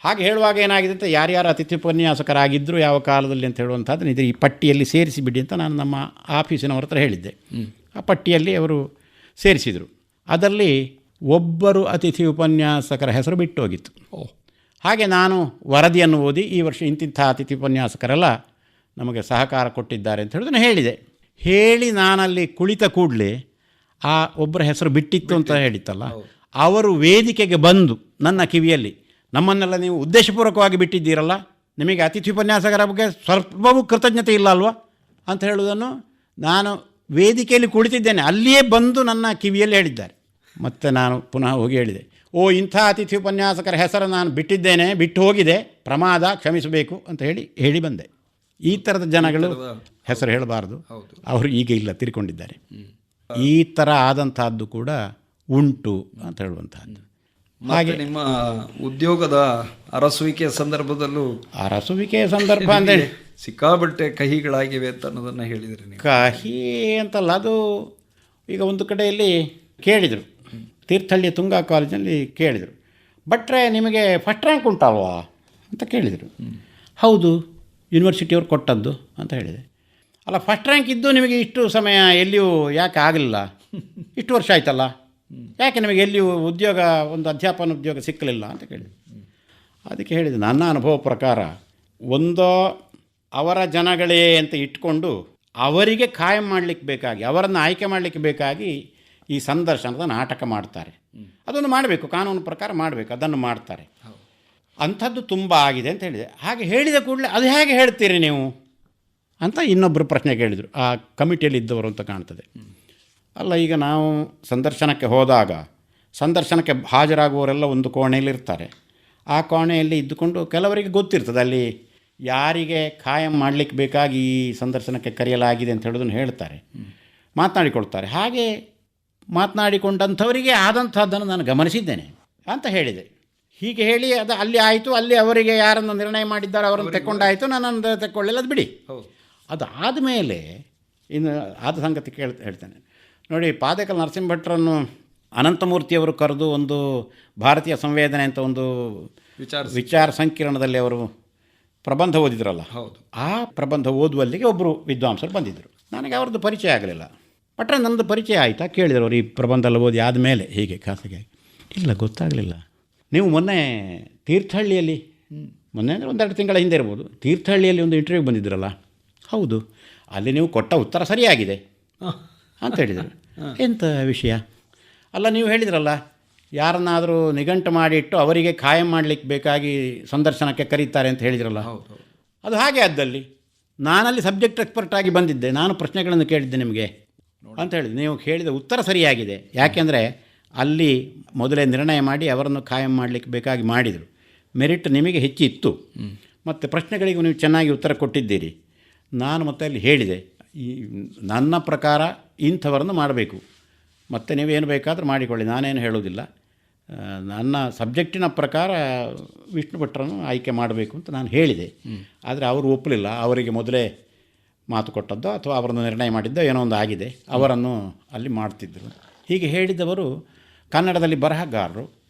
ಹಾಗೆ ಹೇಳುವಾಗ ಏನಾಗಿದೆ ಅಂತ ಯಾರ್ಯಾರು ಅತಿಥಿ ಉಪನ್ಯಾಸಕರಾಗಿದ್ದರು ಯಾವ ಕಾಲದಲ್ಲಿ ಅಂತ ಹೇಳುವಂಥದ್ದು ಇದು ಈ ಪಟ್ಟಿಯಲ್ಲಿ ಸೇರಿಸಿಬಿಡಿ ಅಂತ ನಾನು ನಮ್ಮ ಆಫೀಸಿನವ್ರ ಹತ್ರ ಹೇಳಿದ್ದೆ. ಆ ಪಟ್ಟಿಯಲ್ಲಿ ಅವರು ಸೇರಿಸಿದರು. ಅದರಲ್ಲಿ ಒಬ್ಬರು ಅತಿಥಿ ಉಪನ್ಯಾಸಕರ ಹೆಸರು ಬಿಟ್ಟು ಹೋಗಿತ್ತು ಹಾಗೆ ನಾನು ವರದಿಯನ್ನು ಓದಿ ಈ ವರ್ಷ ಇಂತಿಂಥ ಅತಿಥಿ ಉಪನ್ಯಾಸಕರೆಲ್ಲ ನಮಗೆ ಸಹಕಾರ ಕೊಟ್ಟಿದ್ದಾರೆ ಅಂತ ಹೇಳೋದನ್ನು ಹೇಳಿದೆ. ಹೇಳಿ ನಾನಲ್ಲಿ ಕುಳಿತ ಕೂಡಲೇ ಆ ಒಬ್ಬರ ಹೆಸರು ಬಿಟ್ಟಿತ್ತು ಅಂತ ಹೇಳಿತ್ತಲ್ಲ ಅವರು ವೇದಿಕೆಗೆ ಬಂದು ನನ್ನ ಕಿವಿಯಲ್ಲಿ ನಮ್ಮನ್ನೆಲ್ಲ ನೀವು ಉದ್ದೇಶಪೂರ್ವಕವಾಗಿ ಬಿಟ್ಟಿದ್ದೀರಲ್ಲ ನಿಮಗೆ ಅತಿಥಿ ಉಪನ್ಯಾಸಕರ ಬಗ್ಗೆ ಸ್ವಲ್ಪವೂ ಕೃತಜ್ಞತೆ ಇಲ್ಲ ಅಲ್ವಾ ಅಂತ ಹೇಳುವುದನ್ನು ನಾನು ವೇದಿಕೆಯಲ್ಲಿ ಕುಳಿತಿದ್ದೇನೆ ಅಲ್ಲಿಯೇ ಬಂದು ನನ್ನ ಕಿವಿಯಲ್ಲಿ ಹೇಳಿದ್ದಾರೆ. ಮತ್ತು ನಾನು ಪುನಃ ಹೋಗಿ ಹೇಳಿದೆ ಓ ಇಂಥ ಅತಿಥಿ ಉಪನ್ಯಾಸಕರ ಹೆಸರು ನಾನು ಬಿಟ್ಟಿದ್ದೇನೆ ಬಿಟ್ಟು ಹೋಗಿದೆ ಪ್ರಮಾದ ಕ್ಷಮಿಸಬೇಕು ಅಂತ ಹೇಳಿ ಹೇಳಿ ಬಂದೆ. ಈ ಥರದ ಜನಗಳು ಹೆಸರು ಹೇಳಬಾರ್ದು. ಅವರು ಈಗ ಇಲ್ಲ ತಿರ್ಕೊಂಡಿದ್ದಾರೆ. ಈ ಥರ ಆದಂತಹದ್ದು ಕೂಡ ಉಂಟು ಅಂತ ಹೇಳುವಂತಹದ್ದು. ಹಾಗೆ ನಿಮ್ಮ ಉದ್ಯೋಗದ ಅರಸುವಿಕೆಯ ಸಂದರ್ಭದಲ್ಲೂ ಅರಸುವಿಕೆಯ ಸಂದರ್ಭ ಅಂದರೆ ಸಿಕ್ಕಾಬಟ್ಟೆ ಕಹಿಗಳಾಗಿವೆ ಅಂತ ಅನ್ನೋದನ್ನು ಹೇಳಿದರೆ ಕಹಿ ಅಂತಲ್ಲ ಅದು ಈಗ ಒಂದು ಕಡೆಯಲ್ಲಿ ಕೇಳಿದರು. ತೀರ್ಥಹಳ್ಳಿ ತುಂಗಾ ಕಾಲೇಜಿನಲ್ಲಿ ಕೇಳಿದರು. ಬಟ್ರೆ ನಿಮಗೆ ಫಸ್ಟ್ ರ್ಯಾಂಕ್ ಉಂಟಲ್ವಾ ಅಂತ ಕೇಳಿದರು. ಹೌದು. ಯೂನಿವರ್ಸಿಟಿಯವ್ರು ಕೊಟ್ಟದ್ದು ಅಂತ ಹೇಳಿದೆ. ಅಲ್ಲ ಫಸ್ಟ್ ರ್ಯಾಂಕ್ ಇದ್ದು ನಿಮಗೆ ಇಷ್ಟು ಸಮಯ ಎಲ್ಲಿಯೂ ಯಾಕೆ ಆಗಲಿಲ್ಲ? ಇಷ್ಟು ವರ್ಷ ಆಯ್ತಲ್ಲ? ಯಾಕೆ ನಿಮಗೆ ಎಲ್ಲಿಯೂ ಉದ್ಯೋಗ, ಒಂದು ಅಧ್ಯಾಪನ ಉದ್ಯೋಗ ಸಿಕ್ಕಲಿಲ್ಲ ಅಂತ ಕೇಳಿದೆ. ಅದಕ್ಕೆ ಹೇಳಿದೆ, ನನ್ನ ಅನುಭವ ಪ್ರಕಾರ ಒಂದೋ ಅವರ ಜನಗಳೇ ಅಂತ ಇಟ್ಕೊಂಡು ಅವರಿಗೆ ಕಾಯಂ ಮಾಡಲಿಕ್ಕೆ ಬೇಕಾಗಿ, ಅವರನ್ನು ಆಯ್ಕೆ ಮಾಡಲಿಕ್ಕೆ ಬೇಕಾಗಿ ಈ ಸಂದರ್ಶನದ ನಾಟಕ ಮಾಡ್ತಾರೆ. ಅದನ್ನು ಮಾಡಬೇಕು, ಕಾನೂನು ಪ್ರಕಾರ ಮಾಡಬೇಕು, ಅದನ್ನು ಮಾಡ್ತಾರೆ. ಅಂಥದ್ದು ತುಂಬ ಆಗಿದೆ ಅಂತ ಹೇಳಿದೆ. ಹಾಗೆ ಹೇಳಿದ ಕೂಡಲೇ ಅದು ಹೇಗೆ ಹೇಳ್ತೀರಿ ನೀವು? ಅಂತ ಇನ್ನೊಬ್ಬರು ಪ್ರಶ್ನೆ ಕೇಳಿದರು. ಆ ಕಮಿಟಿಯಲ್ಲಿ ಇದ್ದವರು ಅಂತ ಕಾಣ್ತದೆ. ಅಲ್ಲ, ಈಗ ನಾವು ಸಂದರ್ಶನಕ್ಕೆ ಹೋದಾಗ, ಸಂದರ್ಶನಕ್ಕೆ ಹಾಜರಾಗುವವರೆಲ್ಲ ಒಂದು ಕೋಣೆಯಲ್ಲಿ ಇರ್ತಾರೆ. ಆ ಕೋಣೆಯಲ್ಲಿ ಇದ್ದುಕೊಂಡು ಕೆಲವರಿಗೆ ಗೊತ್ತಿರ್ತದೆ, ಅಲ್ಲಿ ಯಾರಿಗೆ ಖಾಯಂ ಮಾಡಲಿಕ್ಕೆ ಬೇಕಾಗಿ ಈ ಸಂದರ್ಶನಕ್ಕೆ ಕರೆಯಲಾಗಿದೆ ಅಂತ ಹೇಳೋದನ್ನು ಹೇಳ್ತಾರೆ. ಮಾತನಾಡಿಕೊಳ್ತಾರೆ. ಹಾಗೆ ಮಾತನಾಡಿಕೊಂಡಂಥವರಿಗೆ ಆದಂಥದ್ದನ್ನು ನಾನು ಗಮನಿಸಿದ್ದೇನೆ ಅಂತ ಹೇಳಿದೆ. ಹೀಗೆ ಹೇಳಿ ಅದು ಅಲ್ಲಿ ಆಯಿತು ಅಲ್ಲಿ ಅವರಿಗೆ ಯಾರನ್ನು ನಿರ್ಣಯ ಮಾಡಿದ್ದಾರೆ ಅವರನ್ನು ತೆಕ್ಕೊಂಡಾಯಿತು ನನ್ನನ್ನು ತೆಕ್ಕೊಳ್ಳಿಲ್ಲ ಅದು ಬಿಡಿ. ಅದು ಆದಮೇಲೆ ಇನ್ನು ಆದ ಸಂಗತಿ ಕೇಳ್ ಹೇಳ್ತೇನೆ. ನೋಡಿ ಪಾದಕಲ್ ನರಸಿಂಹ ಭಟ್ರನ್ನು ಅನಂತಮೂರ್ತಿಯವರು ಕರೆದು ಒಂದು ಭಾರತೀಯ ಸಂವೇದನೆ ಅಂತ ಒಂದು ವಿಚಾರ ವಿಚಾರ ಸಂಕಿರಣದಲ್ಲಿ ಅವರು ಪ್ರಬಂಧ ಓದಿದ್ರಲ್ಲ. ಹೌದು. ಆ ಪ್ರಬಂಧ ಓದುವಲ್ಲಿಗೆ ಒಬ್ಬರು ವಿದ್ವಾಂಸರು ಬಂದಿದ್ದರು. ನನಗೆ ಅವ್ರದ್ದು ಪರಿಚಯ ಆಗಲಿಲ್ಲ. ಬಟ್ರೆ ನನ್ನದು ಪರಿಚಯ ಆಯಿತಾ? ಕೇಳಿದರು ಅವರು ಈ ಪ್ರಬಂಧ ಎಲ್ಲ ಓದಿ ಆದಮೇಲೆ. ಹೀಗೆ ಖಾಸಗಿ ಇಲ್ಲ ಗೊತ್ತಾಗಲಿಲ್ಲ. ನೀವು ಮೊನ್ನೆ ತೀರ್ಥಹಳ್ಳಿಯಲ್ಲಿ ಮೊನ್ನೆ ಅಂದರೆ ಒಂದೆರಡು ತಿಂಗಳ ಹಿಂದೆ ಇರ್ಬೋದು ತೀರ್ಥಹಳ್ಳಿಯಲ್ಲಿ ಒಂದು ಇಂಟರ್ವ್ಯೂ ಬಂದಿದ್ರಲ್ಲ? ಹೌದು. ಅಲ್ಲಿ ನೀವು ಕೊಟ್ಟ ಉತ್ತರ ಸರಿಯಾಗಿದೆ ಅಂತ ಹೇಳಿದರು. ಎಂಥ ವಿಷಯ? ಅಲ್ಲ ನೀವು ಹೇಳಿದ್ರಲ್ಲ ಯಾರನ್ನಾದರೂ ನಿಘಂಟು ಮಾಡಿಟ್ಟು ಅವರಿಗೆ ಖಾಯಂ ಮಾಡಲಿಕ್ಕೆ ಬೇಕಾಗಿ ಸಂದರ್ಶನಕ್ಕೆ ಕರೀತಾರೆ ಅಂತ ಹೇಳಿದ್ರಲ್ಲ? ಅದು ಹಾಗೆ ಆದ್ದಲ್ಲಿ ನಾನಲ್ಲಿ ಸಬ್ಜೆಕ್ಟ್ ಎಕ್ಸ್ಪರ್ಟ್ ಆಗಿ ಬಂದಿದ್ದೆ ನಾನು ಪ್ರಶ್ನೆಗಳನ್ನು ಕೇಳಿದ್ದೆ ನಿಮಗೆ ಅಂತ ಹೇಳಿದೆ ನೀವು ಹೇಳಿದ ಉತ್ತರ ಸರಿಯಾಗಿದೆ. ಯಾಕೆಂದರೆ ಅಲ್ಲಿ ಮೊದಲೇ ನಿರ್ಣಯ ಮಾಡಿ ಅವರನ್ನು ಖಾಯಂ ಮಾಡಲಿಕ್ಕೆ ಬೇಕಾಗಿ ಮಾಡಿದರು. ಮೆರಿಟ್ ನಿಮಗೆ ಹೆಚ್ಚಿತ್ತು. ಮತ್ತು ಪ್ರಶ್ನೆಗಳಿಗೂ ನೀವು ಚೆನ್ನಾಗಿ ಉತ್ತರ ಕೊಟ್ಟಿದ್ದೀರಿ. ನಾನು ಮತ್ತೆ ಅಲ್ಲಿ ಹೇಳಿದೆ, ಈ ನನ್ನ ಪ್ರಕಾರ ಇಂಥವರನ್ನು ಮಾಡಬೇಕು. ಮತ್ತು ನೀವೇನು ಬೇಕಾದರೂ ಮಾಡಿಕೊಳ್ಳಿ, ನಾನೇನು ಹೇಳೋದಿಲ್ಲ ನನ್ನ ಸಬ್ಜೆಕ್ಟಿನ ಪ್ರಕಾರ ವಿಷ್ಣು ಭಟ್ರನ್ನು ಆಯ್ಕೆ ಮಾಡಬೇಕು ಅಂತ ನಾನು ಹೇಳಿದೆ. ಆದರೆ ಅವರು ಒಪ್ಪಲಿಲ್ಲ. ಅವರಿಗೆ ಮೊದಲೇ ಮಾತು ಕೊಟ್ಟದ್ದೋ ಅಥವಾ ಅವರನ್ನು ನಿರ್ಣಯ ಮಾಡಿದ್ದೋ ಏನೋ ಒಂದು ಆಗಿದೆ. ಅವರನ್ನು ಅಲ್ಲಿ ಮಾಡ್ತಿದ್ದರು ಹೀಗೆ ಹೇಳಿದವರು ಕನ್ನಡದಲ್ಲಿ ಬರಹಗಾರರು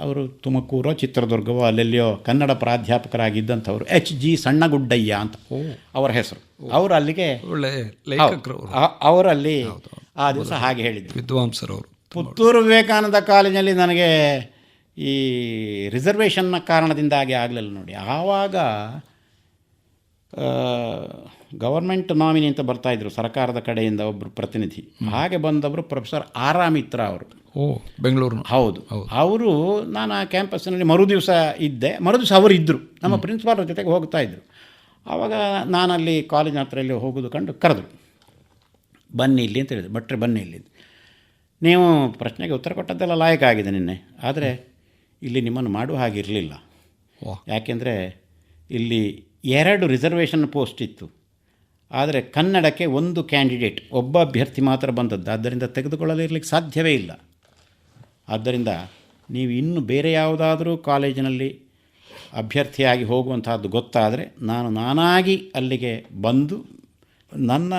ಅವರು ತುಮಕೂರೋ ಚಿತ್ರದುರ್ಗವೋ ಅಲ್ಲೆಲ್ಲಿಯೋ ಕನ್ನಡ ಪ್ರಾಧ್ಯಾಪಕರಾಗಿದ್ದಂಥವ್ರು ಎಚ್ ಜಿ ಸಣ್ಣಗುಡ್ಡಯ್ಯ ಅಂತ. ಅವರ ಹೆಸರು. ಅವರು ಅಲ್ಲಿಗೆ ಅವರಲ್ಲಿ ಆ ದಿವಸ ಹಾಗೆ ಹೇಳಿದ್ದು ವಿದ್ವಾಂಸರವರು ಪುತ್ತೂರು ವಿವೇಕಾನಂದ ಕಾಲೇಜಿನಲ್ಲಿ ನನಗೆ ಈ ರಿಸರ್ವೇಷನ್ನ ಕಾರಣದಿಂದಾಗಿ ಆಗಲಿಲ್ಲ ನೋಡಿ. ಆವಾಗ ಗವರ್ಮೆಂಟ್ ನಾಮಿನಿ ಅಂತ ಬರ್ತಾಯಿದ್ರು ಸರ್ಕಾರದ ಕಡೆಯಿಂದ ಒಬ್ಬರು ಪ್ರತಿನಿಧಿ. ಹಾಗೆ ಬಂದವರು ಪ್ರೊಫೆಸರ್ ಆರಾಮಿತ್ರ ಅವರು. ಓ ಬೆಂಗಳೂರು ಹೌದು. ಅವರು ನಾನು ಆ ಕ್ಯಾಂಪಸ್ನಲ್ಲಿ ಮರು ದಿವಸ ಇದ್ದೆ. ಮರು ದಿವಸ ಅವರು ಇದ್ದರು ನಮ್ಮ ಪ್ರಿನ್ಸಿಪಾಲ್ ಜೊತೆಗೆ ಹೋಗ್ತಾ ಇದ್ದರು ಆವಾಗ ನಾನಲ್ಲಿ ಕಾಲೇಜಿನ ಹತ್ರ ಇಲ್ಲಿ ಹೋಗೋದು ಕಂಡು ಕರೆದರು. ಬನ್ನಿ ಇಲ್ಲಿ ಅಂತ ಹೇಳಿದ್ರು. ಭಟ್ರೆ ಬನ್ನಿ ಇಲ್ಲಿ ನೀವು ಪ್ರಶ್ನೆಗೆ ಉತ್ತರ ಕೊಟ್ಟದ್ದೆಲ್ಲ ಲಾಯಕ ಆಗಿದೆ ನಿನ್ನೆ. ಆದರೆ ಇಲ್ಲಿ ನಿಮ್ಮನ್ನು ಮಾಡುವ ಹಾಗೆ ಇರಲಿಲ್ಲ. ವಾ. ಯಾಕೆಂದರೆ ಇಲ್ಲಿ ಎರಡು ರಿಸರ್ವೇಷನ್ ಪೋಸ್ಟ್ ಇತ್ತು. ಆದರೆ ಕನ್ನಡಕ್ಕೆ ಒಂದು ಕ್ಯಾಂಡಿಡೇಟ್ ಒಬ್ಬ ಅಭ್ಯರ್ಥಿ ಮಾತ್ರ ಬಂದದ್ದು. ಆದ್ದರಿಂದ ತೆಗೆದುಕೊಳ್ಳಲು ಇರಲಿಕ್ಕೆ ಸಾಧ್ಯವೇ ಇಲ್ಲ. ಆದ್ದರಿಂದ ನೀವು ಇನ್ನು ಬೇರೆ ಯಾವುದಾದರೂ ಕಾಲೇಜಿನಲ್ಲಿ ಅಭ್ಯರ್ಥಿಯಾಗಿ ಹೋಗುವಂತಹದ್ದು ಗೊತ್ತಾದರೆ ನಾನು ನಾನಾಗಿ ಅಲ್ಲಿಗೆ ಬಂದು ನನ್ನ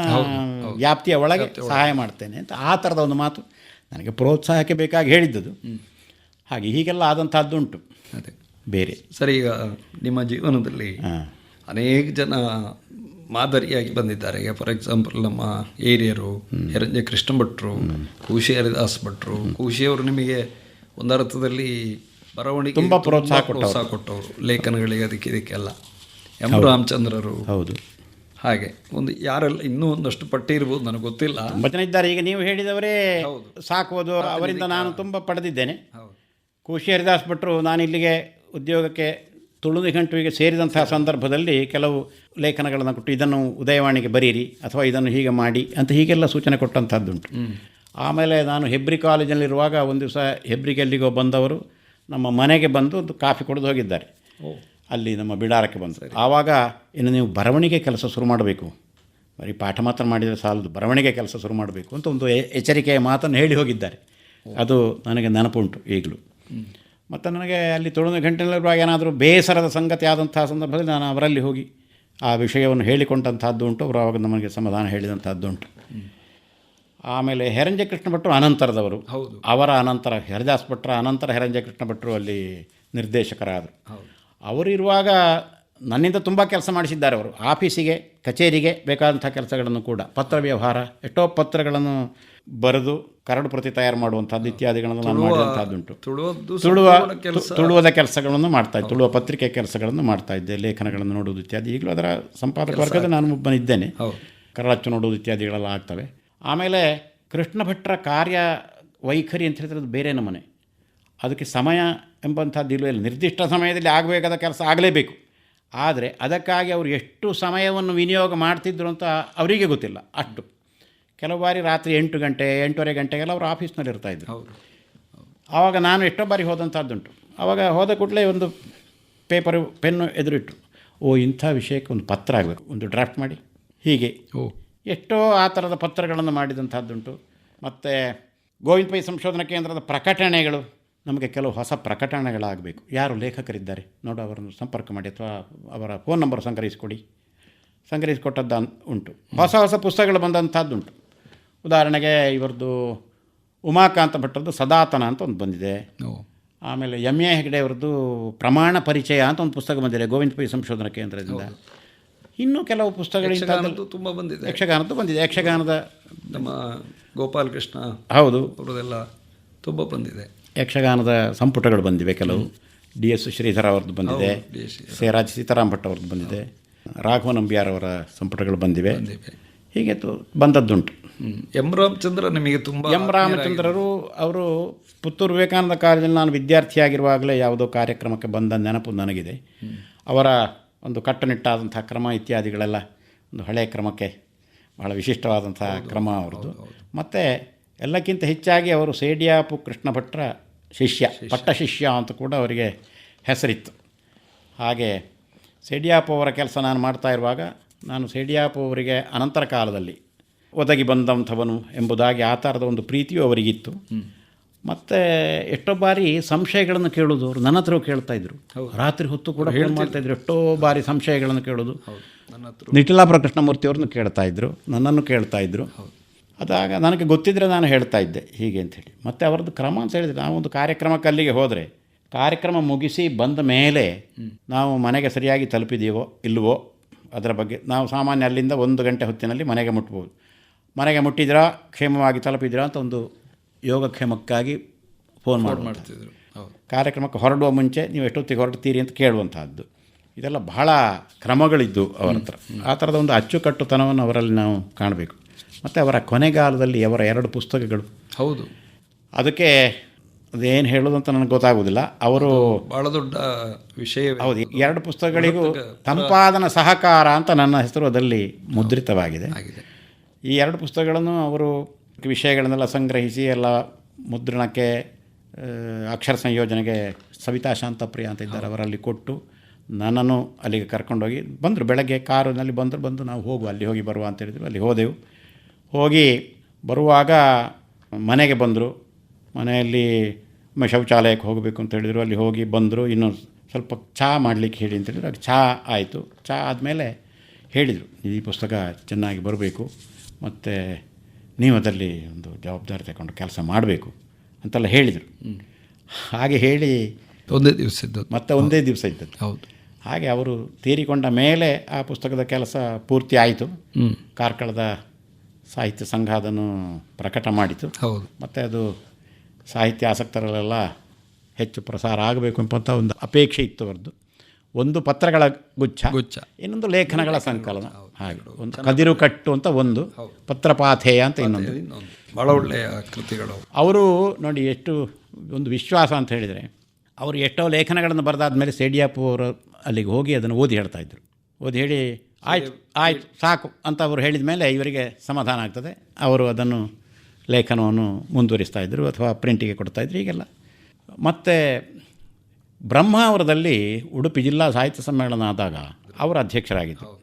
ವ್ಯಾಪ್ತಿಯ ಒಳಗೆ ಸಹಾಯ ಮಾಡ್ತೇನೆ ಅಂತ ಆ ಥರದ ಒಂದು ಮಾತು ನನಗೆ ಪ್ರೋತ್ಸಾಹಕ್ಕೆ ಬೇಕಾಗಿ ಹೇಳಿದ್ದದು. ಹಾಗೆ ಹೀಗೆಲ್ಲ ಆದಂಥದ್ದುಂಟು ಅದೇ. ಬೇರೆ. ಸರಿ ಈಗ ನಿಮ್ಮ ಜೀವನದಲ್ಲಿ ಹಾಂ. ಅನೇಕ ಜನ ಮಾದರಿಯಾಗಿ ಬಂದಿದ್ದಾರೆ. ಈಗ ಫಾರ್ ಎಕ್ಸಾಂಪಲ್ ನಮ್ಮ ಏರಿಯರು ಹೆರಂಜೆ ಕೃಷ್ಣ ಭಟ್ರು ಕೂಶಿ ಹರಿದಾಸ್ ಭಟ್ರು ಕೂಶಿಯವರು ನಿಮಗೆ ಒಂದರ್ಥದಲ್ಲಿ ಬರವಣಿಗೆ ತುಂಬಾ ಪ್ರೋತ್ಸಾಹ ಪ್ರೋತ್ಸಾಹ ಕೊಟ್ಟವರು. ಲೇಖನಗಳಿಗೆ ಅದಕ್ಕೆ ಇದಕ್ಕೆಲ್ಲ ಎಂ. ರಾಮಚಂದ್ರರು. ಹೌದು. ಹಾಗೆ ಒಂದು ಯಾರೆಲ್ಲ ಇನ್ನೂ ಒಂದಷ್ಟು ಪಟ್ಟಿ ಇರ್ಬೋದು ನನಗೆ ಗೊತ್ತಿಲ್ಲ. ಜನ ಇದ್ದಾರೆ. ಈಗ ನೀವು ಹೇಳಿದವರೇ ಸಾಕುವುದು ಅವರಿಂದ ನಾನು ತುಂಬ ಪಡೆದಿದ್ದೇನೆ. ಖುಷಿ ಹರಿದಾಸ್ ಭಟ್ರು ನಾನು ಇಲ್ಲಿಗೆ ಉದ್ಯೋಗಕ್ಕೆ ತುಳು ನಿಘಂಟುವಿಗೆ ಸೇರಿದಂತಹ ಸಂದರ್ಭದಲ್ಲಿ ಕೆಲವು ಲೇಖನಗಳನ್ನು ಕೊಟ್ಟು ಇದನ್ನು ಉದಯವಾಣಿಗೆ ಬರೀರಿ ಅಥವಾ ಇದನ್ನು ಹೀಗೆ ಮಾಡಿ ಅಂತ ಹೀಗೆಲ್ಲ ಸೂಚನೆ ಕೊಟ್ಟಂಥದ್ದುಂಟು. ಆಮೇಲೆ ನಾನು ಹೆಬ್ರಿ ಕಾಲೇಜಿನಲ್ಲಿರುವಾಗ ಒಂದು ದಿವಸ ಹೆಬ್ರಿಗೆ ಎಲ್ಲಿಗೋ ಬಂದವರು ನಮ್ಮ ಮನೆಗೆ ಬಂದು ಒಂದು ಕಾಫಿ ಕುಡಿದು ಹೋಗಿದ್ದಾರೆ. ಅಲ್ಲಿ ನಮ್ಮ ಬಿಡಾರಕ್ಕೆ ಬಂದು. ಆವಾಗ ಇನ್ನು ನೀವು ಬರವಣಿಗೆ ಕೆಲಸ ಶುರು ಮಾಡಬೇಕು. ಬರೀ ಪಾಠ ಮಾತ್ರ ಮಾಡಿದರೆ ಸಾಲದು ಬರವಣಿಗೆ ಕೆಲಸ ಶುರು ಮಾಡಬೇಕು ಅಂತ ಒಂದು ಎಚ್ಚರಿಕೆಯ ಮಾತನ್ನು ಹೇಳಿ ಹೋಗಿದ್ದಾರೆ. ಅದು ನನಗೆ ನೆನಪುಂಟು ಈಗಲೂ. ಮತ್ತು ನನಗೆ ಅಲ್ಲಿ ತುಳುನ ಗಂಟೆನಲ್ಲಿರುವಾಗ ಏನಾದರೂ ಬೇಸರದ ಸಂಗತಿ ಆದಂತಹ ಸಂದರ್ಭದಲ್ಲಿ ನಾನು ಅವರಲ್ಲಿ ಹೋಗಿ ಆ ವಿಷಯವನ್ನು ಹೇಳಿಕೊಂಡಂಥದ್ದು ಉಂಟು. ಅವರು ಅವಾಗ ನಮಗೆ ಸಮಾಧಾನ ಹೇಳಿದಂಥದ್ದು ಉಂಟು. ಆಮೇಲೆ ಹೆರಂಜೆ ಕೃಷ್ಣ ಭಟ್ರು ಅನಂತರದವರು. ಹೌದು. ಅವರ ಅನಂತರ ಹರಿದಾಸ್ ಭಟ್ರ ಅನಂತರ ಹೆರಂಜೆ ಕೃಷ್ಣ ಭಟ್ರು ಅಲ್ಲಿ ನಿರ್ದೇಶಕರಾದರು ಅವರಿರುವಾಗ ನನ್ನಿಂದ ತುಂಬ ಕೆಲಸ ಮಾಡಿಸಿದ್ದಾರೆ ಅವರು. ಆಫೀಸಿಗೆ ಕಚೇರಿಗೆ ಬೇಕಾದಂಥ ಕೆಲಸಗಳನ್ನು ಕೂಡ. ಪತ್ರ ವ್ಯವಹಾರ ಎಷ್ಟೋ ಪತ್ರಗಳನ್ನು ಬರೆದು ಕರಡು ಪ್ರತಿ ತಯಾರು ಮಾಡುವಂಥದ್ದು ಇತ್ಯಾದಿಗಳನ್ನು ನಾನು ಮಾಡುವಂಥದ್ದುಂಟು ತುಳುವ ತುಳುವದ ಕೆಲಸಗಳನ್ನು ಮಾಡ್ತಾ ಇದ್ದೆ. ತುಳುವ ಪತ್ರಿಕೆ ಕೆಲಸಗಳನ್ನು ಮಾಡ್ತಾ ಇದ್ದೆ. ಲೇಖನಗಳನ್ನು ನೋಡುವುದು ಇತ್ಯಾದಿ. ಈಗಲೂ ಅದರ ಸಂಪಾದಕ ವರ್ಗದ ನಾನು ಒಬ್ಬನಿದ್ದೇನೆ ಕರಳಚ್ಚು ನೋಡುವುದು ಇತ್ಯಾದಿಗಳೆಲ್ಲ ಆಗ್ತವೆ. ಆಮೇಲೆ ಕೃಷ್ಣ ಭಟ್ರ ಕಾರ್ಯ ವೈಖರಿ ಅಂತ ಹೇಳಿದ್ರೆ ಅದು ಬೇರೆ ನಮನೆ ಅದಕ್ಕೆ ಸಮಯ ಎಂಬಂಥದ್ದು ಇಲ್ಲವೇ ಇಲ್ಲ. ನಿರ್ದಿಷ್ಟ ಸಮಯದಲ್ಲಿ ಆಗಬೇಕಾದ ಕೆಲಸ ಆಗಲೇಬೇಕು. ಆದರೆ ಅದಕ್ಕಾಗಿ ಅವರು ಎಷ್ಟು ಸಮಯವನ್ನು ವಿನಿಯೋಗ ಮಾಡ್ತಿದ್ರು ಅಂತ ಅವರಿಗೆ ಗೊತ್ತಿಲ್ಲ. ಅಷ್ಟು. ಕೆಲವು ಬಾರಿ ರಾತ್ರಿ ಎಂಟು ಗಂಟೆ ಎಂಟೂವರೆ ಗಂಟೆಗೆಲ್ಲ ಅವರು ಆಫೀಸ್ನಲ್ಲಿ ಇರ್ತಾಯಿದ್ರು ಆವಾಗ ನಾನು ಎಷ್ಟೋ ಬಾರಿ ಹೋದಂಥದ್ದುಂಟು. ಆವಾಗ ಹೋದ ಕೂಡಲೇ ಒಂದು ಪೇಪರು ಪೆನ್ನು ಎದುರಿಟ್ಟು ಓ ಇಂಥ ವಿಷಯಕ್ಕೆ ಒಂದು ಪತ್ರ ಆಗಬೇಕು ಒಂದು ಡ್ರಾಫ್ಟ್ ಮಾಡಿ. ಹೀಗೆ. ಓ. ಎಷ್ಟೋ ಆ ಥರದ ಪತ್ರಗಳನ್ನು ಮಾಡಿದಂಥದ್ದುಂಟು. ಮತ್ತು ಗೋವಿಂದ ಪೈ ಸಂಶೋಧನಾ ಕೇಂದ್ರದ ಪ್ರಕಟಣೆಗಳು ನಮಗೆ ಕೆಲವು ಹೊಸ ಪ್ರಕಟಣೆಗಳಾಗಬೇಕು. ಯಾರು ಲೇಖಕರಿದ್ದಾರೆ? ನೋಡು ಅವರನ್ನು ಸಂಪರ್ಕ ಮಾಡಿ ಅಥವಾ ಅವರ ಫೋನ್ ನಂಬರ್ ಸಂಗ್ರಹಿಸಿಕೊಡಿ. ಸಂಗ್ರಹಿಸಿಕೊಟ್ಟದ್ದು ಉಂಟು. ಹೊಸ ಹೊಸ ಪುಸ್ತಕಗಳು ಬಂದಂಥದ್ದುಂಟು. ಉದಾಹರಣೆಗೆ ಇವರದ್ದು ಉಮಾಕಾಂತ ಭಟ್ಟರದ್ದು ಸದಾತನ ಅಂತ ಒಂದು ಬಂದಿದೆ. ಆಮೇಲೆ ಎಂ ಎ ಹೆಗ್ಡೆ ಅವ್ರದ್ದು ಪ್ರಮಾಣ ಪರಿಚಯ ಅಂತ ಒಂದು ಪುಸ್ತಕ ಬಂದಿದೆ ಗೋವಿಂದ ಪೈ ಸಂಶೋಧನಾ ಕೇಂದ್ರದಿಂದ. ಇನ್ನೂ ಕೆಲವು ಪುಸ್ತಕಗಳು ತುಂಬ ಬಂದಿದೆ. ಯಕ್ಷಗಾನದ್ದು ಬಂದಿದೆ. ಯಕ್ಷಗಾನದ ನಮ್ಮ ಗೋಪಾಲಕೃಷ್ಣ ಹೌದು. ಅವರದೆಲ್ಲ ತುಂಬ ಬಂದಿದೆ. ಯಕ್ಷಗಾನದ ಸಂಪುಟಗಳು ಬಂದಿವೆ ಕೆಲವು. ಡಿ ಎಸ್ ಶ್ರೀಧರ ಅವ್ರದ್ದು ಬಂದಿದೆ. ಸೇರಾಜ್ ಸೀತಾರಾಮ್ ಭಟ್ ಅವ್ರದ್ದು ಬಂದಿದೆ. ರಾಘವ ನಂಬಿಯಾರ್ ಅವರ ಸಂಪುಟಗಳು ಬಂದಿವೆ. ಹೀಗೆ ಬಂದದ್ದುಂಟು. ಎಂ ರಾಮಚಂದ್ರ ನಿಮಗೆ ತುಂಬ ಎಂ ರಾಮಚಂದ್ರರು ಅವರು ಪುತ್ತೂರು ವಿವೇಕಾನಂದ ಕಾಲೇಜಲ್ಲಿ ನಾನು ವಿದ್ಯಾರ್ಥಿಯಾಗಿರುವಾಗಲೇ ಯಾವುದೋ ಕಾರ್ಯಕ್ರಮಕ್ಕೆ ಬಂದ ನೆನಪು ನನಗಿದೆ. ಅವರ ಒಂದು ಕಟ್ಟುನಿಟ್ಟಾದಂಥ ಕ್ರಮ ಇತ್ಯಾದಿಗಳೆಲ್ಲ ಒಂದು ಹಳೆಯ ಕ್ರಮಕ್ಕೆ ಬಹಳ ವಿಶಿಷ್ಟವಾದಂಥ ಕ್ರಮ ಅವರದ್ದು. ಮತ್ತು ಎಲ್ಲಕ್ಕಿಂತ ಹೆಚ್ಚಾಗಿ ಅವರು ಸೇಡಿಯಾಪು ಕೃಷ್ಣ ಭಟ್ರ ಶಿಷ್ಯ. ಪಟ್ಟ ಶಿಷ್ಯ ಅಂತ ಕೂಡ ಅವರಿಗೆ ಹೆಸರಿತ್ತು. ಹಾಗೆ ಸೇಡಿಯಾಪು ಅವರ ಕೆಲಸ ನಾನು ಮಾಡ್ತಾ ಇರುವಾಗ ನಾನು ಸೇಡಿಯಾಪು ಅವರಿಗೆ ಅನಂತರ ಕಾಲದಲ್ಲಿ ಒದಗಿ ಬಂದಂಥವನು ಎಂಬುದಾಗಿ ಆ ಥರದ ಒಂದು ಪ್ರೀತಿಯೂ ಅವರಿಗಿತ್ತು. ಮತ್ತು ಎಷ್ಟೋ ಬಾರಿ ಸಂಶಯಗಳನ್ನು ಕೇಳೋದು ಅವರು ನನ್ನ ಹತ್ರ ಕೇಳ್ತಾ ಇದ್ರು. ರಾತ್ರಿ ಹೊತ್ತು ಕೂಡ ಹೇಳಿ ಮಾಡ್ತಾ ಇದ್ರು. ಎಷ್ಟೋ ಬಾರಿ ಸಂಶಯಗಳನ್ನು ಕೇಳೋದು. ನಿಟಿಲಾಪುರ ಕೃಷ್ಣಮೂರ್ತಿ ಅವ್ರನ್ನು ಕೇಳ್ತಾ ಇದ್ರು. ನನ್ನನ್ನು ಕೇಳ್ತಾ ಇದ್ರು. ಅದಾಗ ನನಗೆ ಗೊತ್ತಿದ್ದರೆ ನಾನು ಹೇಳ್ತಾ ಇದ್ದೆ ಹೀಗೆ ಅಂಥೇಳಿ ಮತ್ತು ಅವರದ್ದು ಕ್ರಮ ಅಂತ ಹೇಳಿದರೆ ನಾವೊಂದು ಕಾರ್ಯಕ್ರಮಕ್ಕೆ ಅಲ್ಲಿಗೆ ಹೋದರೆ ಕಾರ್ಯಕ್ರಮ ಮುಗಿಸಿ ಬಂದ ಮೇಲೆ ನಾವು ಮನೆಗೆ ಸರಿಯಾಗಿ ತಲುಪಿದೀವೋ ಇಲ್ಲವೋ ಅದರ ಬಗ್ಗೆ ನಾವು ಸಾಮಾನ್ಯ ಅಲ್ಲಿಂದ ಒಂದು ಗಂಟೆ ಹೊತ್ತಿನಲ್ಲಿ ಮನೆಗೆ ಮುಟ್ಬೋದು. ಮನೆಗೆ ಮುಟ್ಟಿದ್ರಾ ಕ್ಷೇಮವಾಗಿ ತಲುಪಿದ್ರಾ ಅಂತ ಒಂದು ಯೋಗಕ್ಷೇಮಕ್ಕಾಗಿ ಫೋನ್ ಮಾಡಿ ಮಾಡ್ತಿದ್ರು. ಕಾರ್ಯಕ್ರಮಕ್ಕೆ ಹೊರಡುವ ಮುಂಚೆ ನೀವು ಎಷ್ಟೊತ್ತಿಗೆ ಹೊರಡ್ತೀರಿ ಅಂತ ಕೇಳುವಂತಹದ್ದು. ಇದೆಲ್ಲ ಬಹಳ ಕ್ರಮಗಳಿದ್ದು ಅವರ ಹತ್ರ. ಆ ಥರದ ಒಂದು ಅಚ್ಚುಕಟ್ಟುತನವನ್ನು ಅವರಲ್ಲಿ ನಾವು ಕಾಣಬೇಕು. ಮತ್ತು ಅವರ ಕೊನೆಗಾಲದಲ್ಲಿ ಅವರ ಎರಡು ಪುಸ್ತಕಗಳು. ಹೌದು. ಅದಕ್ಕೆ ಅದೇನು ಹೇಳೋದು ಅಂತ ನನಗೆ ಗೊತ್ತಾಗೋದಿಲ್ಲ ಅವರು ಬಹಳ ದೊಡ್ಡ ವಿಷಯ ಹೌದು ಎರಡು ಪುಸ್ತಕಗಳಿಗೂ ತಂಪಾದನ ಸಹಕಾರ ಅಂತ ನನ್ನ ಹೆಸರು ಅದರಲ್ಲಿ ಮುದ್ರಿತವಾಗಿದೆ. ಆಗಿದೆ. ಈ ಎರಡು ಪುಸ್ತಕಗಳನ್ನು ಅವರು ವಿಷಯಗಳನ್ನೆಲ್ಲ ಸಂಗ್ರಹಿಸಿ ಎಲ್ಲ ಮುದ್ರಣಕ್ಕೆ ಅಕ್ಷರ ಸಂಯೋಜನೆಗೆ ಸವಿತಾ ಶಾಂತಪ್ರಿಯ ಅಂತ ಇದ್ದಾರೆ ಅವರಲ್ಲಿ ಕೊಟ್ಟು ನನ್ನನ್ನು ಅಲ್ಲಿಗೆ ಕರ್ಕೊಂಡೋಗಿ ಬಂದರು. ಬೆಳಗ್ಗೆ ಕಾರಿನಲ್ಲಿ ಬಂದರು ಬಂದು ನಾವು ಹೋಗುವ ಅಲ್ಲಿ ಹೋಗಿ ಬರುವ ಅಂತ ಹೇಳಿದ್ರು. ಅಲ್ಲಿ ಹೋದೆವು. ಹೋಗಿ ಬರುವಾಗ ಮನೆಗೆ ಬಂದರು. ಮನೆಯಲ್ಲಿ ಶೌಚಾಲಯಕ್ಕೆ ಹೋಗಬೇಕು ಅಂತ ಹೇಳಿದರು. ಅಲ್ಲಿ ಹೋಗಿ ಬಂದರು. ಇನ್ನು ಸ್ವಲ್ಪ ಚಹಾ ಮಾಡಲಿಕ್ಕೆ ಹೇಳಿ ಅಂತ ಹೇಳಿದ್ರು. ಅದು ಚಹಾ ಆಯಿತು. ಚಹಾ ಆದಮೇಲೆ ಹೇಳಿದರು ಈ ಪುಸ್ತಕ ಚೆನ್ನಾಗಿ ಬರಬೇಕು. ಮತ್ತು ನೀವು ಅದರಲ್ಲಿ ಒಂದು ಜವಾಬ್ದಾರಿ ತಗೊಂಡು ಕೆಲಸ ಮಾಡಬೇಕು ಅಂತೆಲ್ಲ ಹೇಳಿದರು. ಹಾಗೆ ಹೇಳಿ ಒಂದೇ ದಿವಸ ಇದ್ದದ್ದು. ಮತ್ತೆ ಒಂದೇ ದಿವಸ ಇದ್ದದ್ದು. ಹೌದು. ಹಾಗೆ ಅವರು ತೀರಿಕೊಂಡ ಮೇಲೆ ಆ ಪುಸ್ತಕದ ಕೆಲಸ ಪೂರ್ತಿ ಆಯಿತು. ಹ್ಮ್. ಕಾರ್ಕಳದ ಸಾಹಿತ್ಯ ಸಂಘ ಅದನ್ನು ಪ್ರಕಟ ಮಾಡಿತು. ಹೌದು. ಮತ್ತು ಅದು ಸಾಹಿತ್ಯ ಆಸಕ್ತರಲ್ಲೆಲ್ಲ ಹೆಚ್ಚು ಪ್ರಸಾರ ಆಗಬೇಕು ಎಂಬಂಥ ಒಂದು ಅಪೇಕ್ಷೆ ಇತ್ತು ಅವರದ್ದು. ಒಂದು ಪತ್ರಗಳ ಗುಚ್ಛ ಗುಚ್ಛ. ಇನ್ನೊಂದು ಲೇಖನಗಳ ಸಂಕಲನ. ಹಾಗೆ ಒಂದು ಕದಿರು ಕಟ್ಟು ಅಂತ ಒಂದು ಪತ್ರಪಾಥೇಯ ಅಂತ ಇನ್ನೊಂದು. ಭಾಳ ಬಹಳ ಒಳ್ಳೆಯ ಕೃತಿಗಳು. ಅವರು ನೋಡಿ ಎಷ್ಟು ಒಂದು ವಿಶ್ವಾಸ ಅಂತ ಹೇಳಿದರೆ ಅವರು ಎಷ್ಟೋ ಲೇಖನಗಳನ್ನು ಬರೆದಾದ ಮೇಲೆ ಸೇಡಿಯಾಪುರ ಅವರು ಅಲ್ಲಿಗೆ ಹೋಗಿ ಅದನ್ನು ಓದಿ ಹೇಳ್ತಾ ಇದ್ದರು ಓದಿ ಹೇಳಿ ಆಯ್ತು ಆಯ್ತು ಸಾಕು ಅಂತ ಅವರು ಹೇಳಿದ ಮೇಲೆ ಇವರಿಗೆ ಸಮಾಧಾನ ಆಗ್ತದೆ. ಅವರು ಅದನ್ನು ಲೇಖನವನ್ನು ಮುಂದುವರಿಸ್ತಾ ಇದ್ದರು ಅಥವಾ ಪ್ರಿಂಟಿಗೆ ಕೊಡ್ತಾಯಿದ್ರು ಈಗೆಲ್ಲ ಮತ್ತು ಬ್ರಹ್ಮಾವರದಲ್ಲಿ ಉಡುಪಿ ಜಿಲ್ಲಾ ಸಾಹಿತ್ಯ ಸಮ್ಮೇಳನ ಆದಾಗ ಅವರು ಅಧ್ಯಕ್ಷರಾಗಿದ್ದರು.